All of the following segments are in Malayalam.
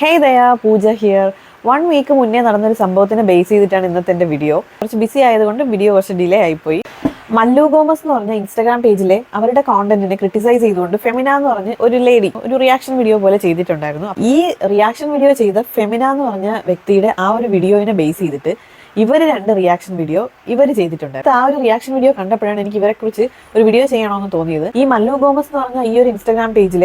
Hey Daya Pooja here one week മുന്നേ നടന്നൊരു സംഭവത്തിനെ ബേസ് ചെയ്തിട്ടാണ് ഇന്നത്തെ എന്റെ വീഡിയോ കുറച്ച് ബിസി ആയതുകൊണ്ട് വീഡിയോ കുറച്ച് ഡിലേ ആയിപ്പോയി. മല്ലു ഗോമസ് എന്ന് പറഞ്ഞ ഇൻസ്റ്റാഗ്രാം പേജിലെ അവരുടെ കോണ്ടന്റിനെ ക്രിട്ടിസൈസ് ചെയ്തുകൊണ്ട് ഫെമിന എന്ന് പറഞ്ഞ് ഒരു ലേഡി ഒരു റിയാക്ഷൻ വീഡിയോ പോലെ ചെയ്തിട്ടുണ്ടായിരുന്നു. ഈ റിയാക്ഷൻ വീഡിയോ ചെയ്ത ഫെമിന എന്ന് പറഞ്ഞ വ്യക്തിയുടെ ആ ഒരു വീഡിയോയിനെ ബേസ് ചെയ്തിട്ട് ഇവർ രണ്ട് റിയാക്ഷൻ വീഡിയോ ഇവർ ചെയ്തിട്ടുണ്ട്. ആ ഒരു റിയാക്ഷൻ വീഡിയോ കണ്ടപ്പോഴാണ് എനിക്ക് ഇവരെ കുറിച്ച് ഒരു വീഡിയോ ചെയ്യണമെന്ന് തോന്നിയത്. ഈ മല്ലു ഗോമസ് എന്ന് പറഞ്ഞ ഈ ഒരു ഇൻസ്റ്റാഗ്രാം പേജിൽ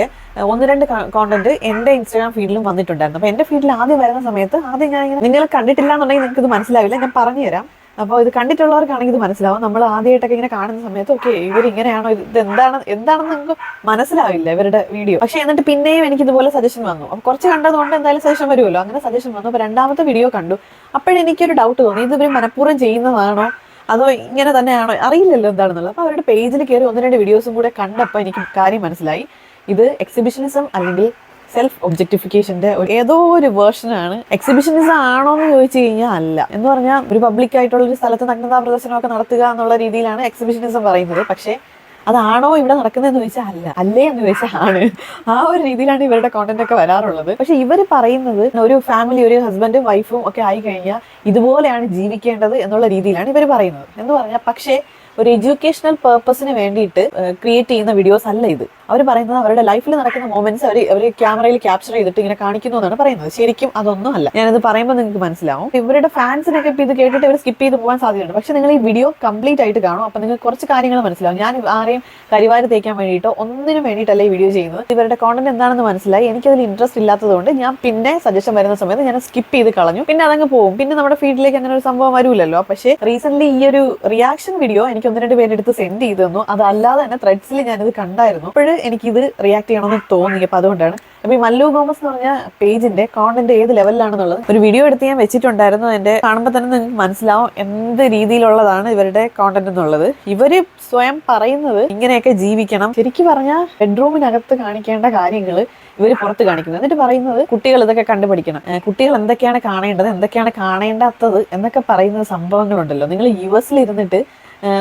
ഒന്ന് രണ്ട് കോണ്ടന്റ് എന്റെ ഇൻസ്റ്റാഗ്രാം ഫീഡിലും വന്നിട്ടുണ്ടായിരുന്നു. അപ്പൊ എന്റെ ഫീഡിൽ ആദ്യം വരുന്ന സമയത്ത് ആദ്യം ഞാൻ നിങ്ങൾ കണ്ടിട്ടില്ല എന്നുണ്ടെങ്കിൽ നിങ്ങൾക്ക് ഇത് മനസ്സിലാവില്ല. ഞാൻ പറഞ്ഞുതരാം. അപ്പോൾ ഇത് കണ്ടിട്ടുള്ളവർക്കാണെങ്കിൽ ഇത് മനസ്സിലാവും. നമ്മൾ ആദ്യമായിട്ടൊക്കെ ഇങ്ങനെ കാണുന്ന സമയത്ത് ഓക്കെ ഇത്? ഇത് എന്താണ് എന്താണെന്ന് നിങ്ങൾക്ക് മനസ്സിലാവില്ല ഇവരുടെ വീഡിയോ പക്ഷെ എന്നിട്ട് പിന്നെയും എനിക്ക് ഇതുപോലെ സജഷൻ വന്നു. അപ്പോൾ കുറച്ച് കണ്ടതുകൊണ്ട് എന്തായാലും സജഷൻ വരുമല്ലോ. അങ്ങനെ സജഷൻ വന്നു. അപ്പോൾ രണ്ടാമത്തെ വീഡിയോ കണ്ടു. അപ്പോഴെനിക്കൊരു ഡൗട്ട് തോന്നി. ഇത് ഇവർ മനഃപൂർവം ചെയ്യുന്നതാണോ? അതോ ഇങ്ങനെ തന്നെയാണോ? അറിയില്ലല്ലോ എന്താണെന്നുള്ളത്. അപ്പോൾ അവരുടെ പേജിൽ കയറി ഒന്ന് രണ്ട് വീഡിയോസും കൂടെ കണ്ടപ്പോൾ എനിക്ക് കാര്യം മനസ്സിലായി. ഇത് എക്സിബിഷനിസം അല്ലെങ്കിൽ സെൽഫ് ഒബ്ജക്ടിഫിക്കേഷന്റെ ഏതോ ഒരു വേർഷനാണ് എക്സിബിഷനിസം ആണോ എന്ന് ചോദിച്ചു കഴിഞ്ഞാൽ അല്ല. എന്ന് പറഞ്ഞാൽ ഒരു പബ്ലിക് ആയിട്ടുള്ള ഒരു സ്ഥലത്ത് നഗ്നതാ പ്രദർശനമൊക്കെ നടത്തുക എന്നുള്ള രീതിയിലാണ് എക്സിബിഷനിസം പറയുന്നത്. പക്ഷേ അതാണോ ഇവിടെ നടക്കുന്നത് എന്ന് ചോദിച്ചാൽ അല്ല. അല്ലേ എന്ന് ചോദിച്ചാൽ ആണ്. ആ ഒരു രീതിയിലാണ് ഇവരുടെ കോണ്ടന്റ് ഒക്കെ വരാറുള്ളത്. പക്ഷെ ഇവർ പറയുന്നത് ഒരു ഫാമിലി ഒരു ഹസ്ബൻഡും വൈഫും ഒക്കെ ആയി കഴിഞ്ഞാൽ ഇതുപോലെയാണ് ജീവിക്കേണ്ടത് എന്നുള്ള രീതിയിലാണ് ഇവർ പറയുന്നത്. എന്ന് പറഞ്ഞാൽ പക്ഷേ ഒരു എഡ്യൂക്കേഷണൽ പേർപ്പസിന് വേണ്ടിയിട്ട് ക്രിയേറ്റ് ചെയ്യുന്ന വീഡിയോസ് അല്ല ഇത്. അവർ പറയുന്നത് അവരുടെ ലൈഫിൽ നടക്കുന്ന മൊമെന്റ്സ് അവർ അവർ ക്യാമറയിൽ ക്യാപ്ചർ ചെയ്തിട്ട് ഇങ്ങനെ കാണിക്കുന്നു എന്നാണ് പറയുന്നത്. ശരിക്കും അതൊന്നും അല്ല. ഞാനത് പറയുമ്പോൾ നിങ്ങൾക്ക് മനസ്സിലാവും. ഇവരുടെ ഫാൻസിനൊക്കെ ഇപ്പം ഇത് കേട്ടിട്ട് ഇവർ സ്കിപ്പ് ചെയ്ത് പോകാൻ സാധ്യതയുണ്ട്. പക്ഷെ നിങ്ങൾ ഈ വീഡിയോ കംപ്ലീറ്റ് ആയിട്ട് കാണും. അപ്പൊ നിങ്ങൾക്ക് കുറച്ച് കാര്യങ്ങൾ മനസ്സിലാവും. ഞാൻ ആരെയും കരിവാരി തേക്കാൻ വേണ്ടിയിട്ടോ ഒന്നിനും വേണ്ടിയിട്ടല്ല ഈ വീഡിയോ ചെയ്യുന്നത്. ഇവരുടെ കോണ്ടന്റ് എന്താണെന്ന് മനസ്സിലായി. എനിക്കതിൽ ഇൻട്രസ്റ്റ് ഇല്ലാത്തതുകൊണ്ട് ഞാൻ പിന്നെ സജഷൻ വരുന്ന സമയത്ത് ഞാൻ സ്കിപ്പ് ചെയ്ത് കളഞ്ഞു. പിന്നെ അതങ്ങ് പോകും. പിന്നെ നമ്മുടെ ഫീൽഡിലേക്ക് അങ്ങനെ ഒരു സംഭവം വരൂലല്ലോ. പക്ഷേ റീസെന്റ് ഈ ഒരു റിയാക്ഷൻ വീഡിയോ എനിക്ക് ഒന്ന് രണ്ട് പേരെടുത്ത് സെൻഡ് ചെയ്തു തന്നു. അതല്ലാതെ തന്നെ ത്രെഡ്സിൽ ഞാനിത് കണ്ടായിരുന്നു. അപ്പോഴ് എനിക്കിത് റിയാക്ട് ചെയ്യണമെന്ന് തോന്നി. അപ്പൊ അതുകൊണ്ടാണ്. അപ്പൊ ഈ മല്ലു ഗോമസ് എന്ന് പറഞ്ഞ പേജിന്റെ കോണ്ടന്റ് ഏത് ലെവലിലാണെന്നുള്ളത് ഒരു വീഡിയോ എടുത്ത് ഞാൻ വെച്ചിട്ടുണ്ടായിരുന്നു. എന്റെ കാണുമ്പോൾ തന്നെ നിങ്ങൾക്ക് മനസ്സിലാവും എന്ത് രീതിയിലുള്ളതാണ് ഇവരുടെ കോണ്ടന്റ് എന്നുള്ളത്. ഇവർ സ്വയം പറയുന്നത് ഇങ്ങനെയൊക്കെ ജീവിക്കണം. ശരിക്കും പറഞ്ഞാൽ ബെഡ്റൂമിനകത്ത് കാണിക്കേണ്ട കാര്യങ്ങൾ ഇവർ പുറത്ത് കാണിക്കുന്നത്. എന്നിട്ട് പറയുന്നത് കുട്ടികൾ ഇതൊക്കെ കണ്ടുപഠിക്കണം. ഏഹ് കുട്ടികൾ എന്തൊക്കെയാണ് കാണേണ്ടത് എന്തൊക്കെയാണ് കാണേണ്ടാത്തത് എന്നൊക്കെ പറയുന്ന സംഭവങ്ങളുണ്ടല്ലോ. നിങ്ങൾ യു എസിൽ ഇരുന്നിട്ട്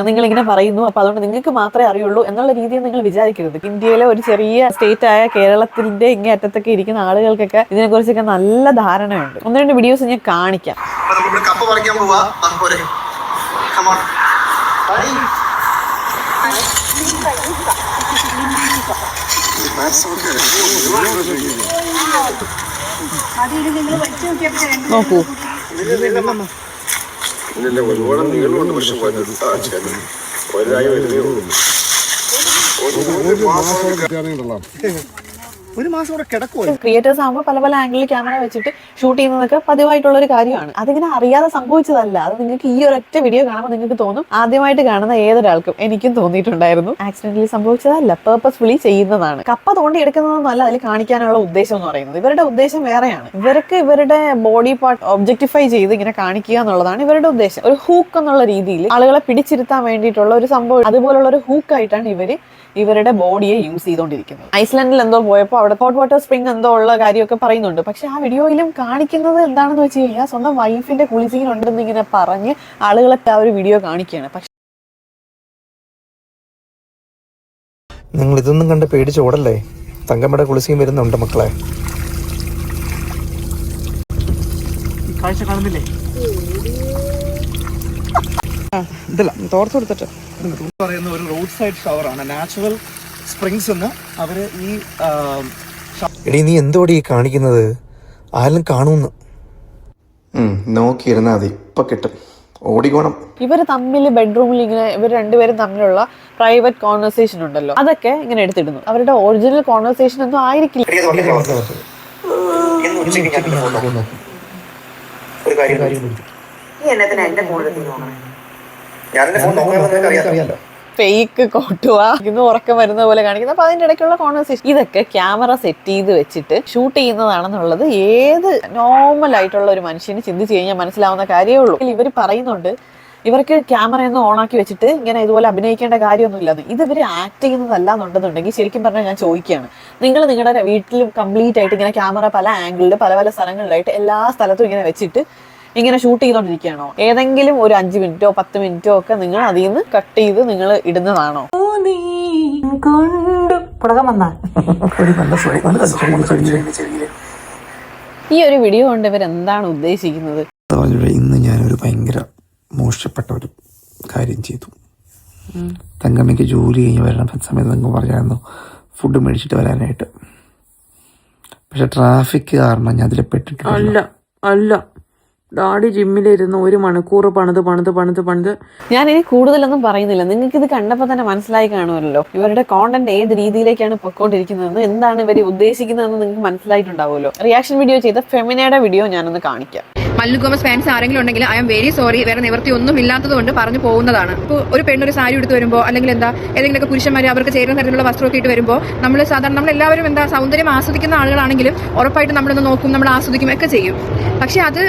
നിങ്ങൾ ഇങ്ങനെ പറയുന്നു. അപ്പൊ അതുകൊണ്ട് നിങ്ങൾക്ക് മാത്രമേ അറിയുള്ളൂ എന്നുള്ള രീതിയിൽ നിങ്ങൾ വിചാരിക്കരുത്. ഇന്ത്യയിലെ ഒരു ചെറിയ സ്റ്റേറ്റ് ആയ കേരളത്തിന്റെ ഇങ്ങേ അറ്റത്തൊക്കെ ഇരിക്കുന്ന ആളുകൾക്കൊക്കെ ഇതിനെക്കുറിച്ചൊക്കെ നല്ല ധാരണയുണ്ട്. ഒന്ന് രണ്ട് വീഡിയോസ് ഞാൻ കാണിക്കാം. കപ്പ പറിക്കാൻ പോവാ. നോക്കൂ. ഇല്ലില്ല, ഒരുപാട് നീളമുണ്ട് പക്ഷെ വലുത് ആ, ചെറുത്. വലുതായി വരുന്നേ ഉള്ളൂ. ഒരു മാസം കൂടെ കിടക്കുമോ ക്രിയേറ്റേഴ്സ് ആകുമ്പോൾ പല പല ആംഗിളിൽ ക്യാമറ വെച്ചിട്ട് ഷൂട്ട് ചെയ്യുന്നതൊക്കെ പതിവായിട്ടുള്ള ഒരു കാര്യമാണ്. അതിങ്ങനെ അറിയാതെ സംഭവിച്ചതല്ല. അത് നിങ്ങൾക്ക് ഈ ഒരൊറ്റ വീഡിയോ കാണുമ്പോൾ നിങ്ങൾക്ക് തോന്നും ആദ്യമായിട്ട് കാണുന്ന ഏതൊരാൾക്കും എനിക്കും തോന്നിയിട്ടുണ്ടായിരുന്നു. ആക്സിഡന്റലി സംഭവിച്ചതല്ല പേർപ്പസ്ഫുള്ളി ചെയ്യുന്നതാണ്. കപ്പ തോണ്ടി എടുക്കുന്നതൊന്നുമല്ല അതിൽ കാണിക്കാനുള്ള ഉദ്ദേശം എന്ന് പറയുന്നത്. ഇവരുടെ ഉദ്ദേശം വേറെയാണ്. ഇവർക്ക് ഇവരുടെ ബോഡി പാർട്ട് ഒബ്ജക്ടിഫൈ ചെയ്ത് ഇങ്ങനെ കാണിക്കുക എന്നുള്ളതാണ് ഇവരുടെ ഉദ്ദേശം. ഒരു ഹൂക്ക് എന്നുള്ള രീതിയിൽ ആളുകളെ പിടിച്ചിരുത്താൻ വേണ്ടിയിട്ടുള്ള ഒരു സംഭവം. അതുപോലുള്ള ഒരു ഹൂക്കായിട്ടാണ് ഇവർ ഇവരുടെ ബോഡിയെ യൂസ് ചെയ്തുകൊണ്ടിരിക്കുന്നത് ഐസ്ലൻഡിൽ എന്തോ പോയപ്പോൾ അവിടെ ഹോട്ട് വാട്ടർ സ്പ്രിംഗ് എന്തോ ഉള്ള കാര്യമൊക്കെ പറയുന്നുണ്ട്. പക്ഷെ ആ വീഡിയോയിലും കാണിക്കുന്നത് എന്താണെന്ന് വെച്ച് കഴിഞ്ഞാൽ സ്വന്തം വൈഫിന്റെ കുളിസിങ്ങിൽ ഉണ്ടെന്ന് ഇങ്ങനെ പറഞ്ഞ് ആളുകളൊക്കെ ആ ഒരു വീഡിയോ കാണിക്കുകയാണ്. പക്ഷെ നിങ്ങൾ ഇതൊന്നും കണ്ട് പേടിച്ചോടല്ലേ തങ്കമ്മയുടെ കുളിസിയും വരുന്നുണ്ട് മക്കളെ. കാഴ്ച കാണുന്നില്ലേ? ഇതല്ല തോർത്ത് കൊടുത്തിട്ട്. പറയുന്ന ഒരു റോഡ് സൈഡ് ഷവർ ആണ്. നാച്ചുറൽ സ്പ്രിങ്സ് എന്ന് അവർ ഈ എടി നീ എന്തോടി ഈ കാണിക്കുന്നത്? ആരും കാണൂന്ന്. നോക്കിയിരുന്നാ മതി. ഇപ്പൊ കിട്ടും. ഓടിക്കോണം. ഇവർ തമ്മിൽ ബെഡ്റൂമിൽ ഇങ്ങനെ ഇവർ രണ്ടുപേരും തമ്മിലുള്ള പ്രൈവറ്റ് കോൺവെർസേഷൻ ഉണ്ടല്ലോ. അതൊക്കെ ഇങ്ങനെ എടുത്തിടുന്നു. അവരുടെ ഒറിജിനൽ കോൺവെർസേഷൻ ഒന്നും ആയിരിക്കില്ല. ഒരു കാര്യം അറിയാലോ ഫേക്ക് ഇന്ന് ഉറക്കം വരുന്ന പോലെ കാണിക്കുന്നത് അപ്പൊ അതിന്റെ ഇടയ്ക്കുള്ള കോൺവെർസേഷൻ ഇതൊക്കെ ക്യാമറ സെറ്റ് ചെയ്ത് വെച്ചിട്ട് ഷൂട്ട് ചെയ്യുന്നതാണെന്നുള്ളത് ഏത് നോർമൽ ആയിട്ടുള്ള ഒരു മനുഷ്യന് ചിന്തിച്ചു കഴിഞ്ഞാൽ മനസ്സിലാവുന്ന കാര്യമേ ഉള്ളൂ. ഇവർ പറയുന്നുണ്ട് ഇവർക്ക് ക്യാമറ ഒന്ന് ഓണാക്കി വെച്ചിട്ട് ഇങ്ങനെ ഇതുപോലെ അഭിനയിക്കേണ്ട കാര്യമൊന്നുമില്ലെന്ന് ഇത് ഇവർ ആക്ട് ചെയ്യുന്നതല്ല എന്നുണ്ടെന്നുണ്ടെങ്കിൽ ശരിക്കും പറഞ്ഞാൽ ഞാൻ ചോദിക്കുകയാണ്. നിങ്ങൾ നിങ്ങളുടെ വീട്ടിലും കംപ്ലീറ്റ് ആയിട്ട് ഇങ്ങനെ ക്യാമറ പല ആംഗിളിൽ പല പല സ്ഥലങ്ങളിലായിട്ട് എല്ലാ സ്ഥലത്തും ഇങ്ങനെ വെച്ചിട്ട് ഇങ്ങനെ ഷൂട്ട് ചെയ്തോണ്ടിരിക്കുകയാണോ? ഏതെങ്കിലും ഒരു അഞ്ച് മിനിറ്റോ പത്ത് മിനിറ്റോ ഒക്കെ നിങ്ങൾ അതിൽ നിന്ന് കട്ട് ചെയ്ത് നിങ്ങൾ ഇടുന്നതാണോ? പുടകം വന്നാൽ ഈ ഒരു വീഡിയോ കൊണ്ട് ഇവർ എന്താണ് ഉദ്ദേശിക്കുന്നത്? ഇന്ന് ഞാൻ ഒരു ഭയങ്കര മോശപ്പെട്ട ഒരു കാര്യം ചെയ്തു. തങ്കമ്മയ്ക്ക് ജോലി കഴിഞ്ഞ് വരണ. സമയത്ത് തങ്ക പറഞ്ഞായിരുന്നു ഫുഡ് മേടിച്ചിട്ട് വരാനായിട്ട്. പക്ഷെ ട്രാഫിക് കാരണം ഞാൻ അതിൽ പെട്ടിട്ടില്ല. അല്ല അല്ല. ഡാഡി ജിമ്മിലിരുന്ന് ഒരു മണിക്കൂർ പണിത് പണിത് പണിത് പണിത്. ഞാൻ ഇനി കൂടുതലൊന്നും പറയുന്നില്ല. നിങ്ങൾക്ക് ഇത് കണ്ടപ്പോൾ തന്നെ മനസ്സിലായി കാണുമല്ലോ. ഇവരുടെ കോണ്ടന്റ് ഏത് രീതിയിലേക്കാണ് പൊക്കോണ്ടിരിക്കുന്നതെന്ന് എന്താണ് ഇവർ ഉദ്ദേശിക്കുന്നതെന്ന് നിങ്ങൾക്ക് മനസ്സിലായിട്ടുണ്ടാവുമല്ലോ. റിയാക്ഷൻ വീഡിയോ ചെയ്ത ഫെമിനയുടെ വീഡിയോ ഞാനൊന്ന് കാണിക്കാം. മല്ലു ഗോമസ് ഫാൻസ് ആരെങ്കിലും ഉണ്ടെങ്കിൽ ഐ എം വെരി സോറി വേറെ നിവൃത്തി ഒന്നും ഇല്ലാത്തത് കൊണ്ട് പറഞ്ഞു പോകുന്നതാണ്. ഇപ്പോൾ ഒരു പെണ്ണൊരു സാരി എടുത്ത് വരുമ്പോൾ അല്ലെങ്കിൽ എന്താ ഏതെങ്കിലുമൊക്കെ പുരുഷന്മാർ അവർക്ക് ചേരുന്ന തരത്തിലുള്ള വസ്ത്രമൊക്കെ ഇട്ട് വരുമ്പോൾ നമ്മൾ സാധാരണ നമ്മൾ എല്ലാവരും എന്താ സൗന്ദര്യം ആസ്വദിക്കുന്ന ആളുകളാണെങ്കിലും ഉറപ്പായിട്ട് നമ്മളൊന്ന് നോക്കും നമ്മൾ ആസ്വദിക്കും ഒക്കെ ചെയ്യും. പക്ഷേ അത്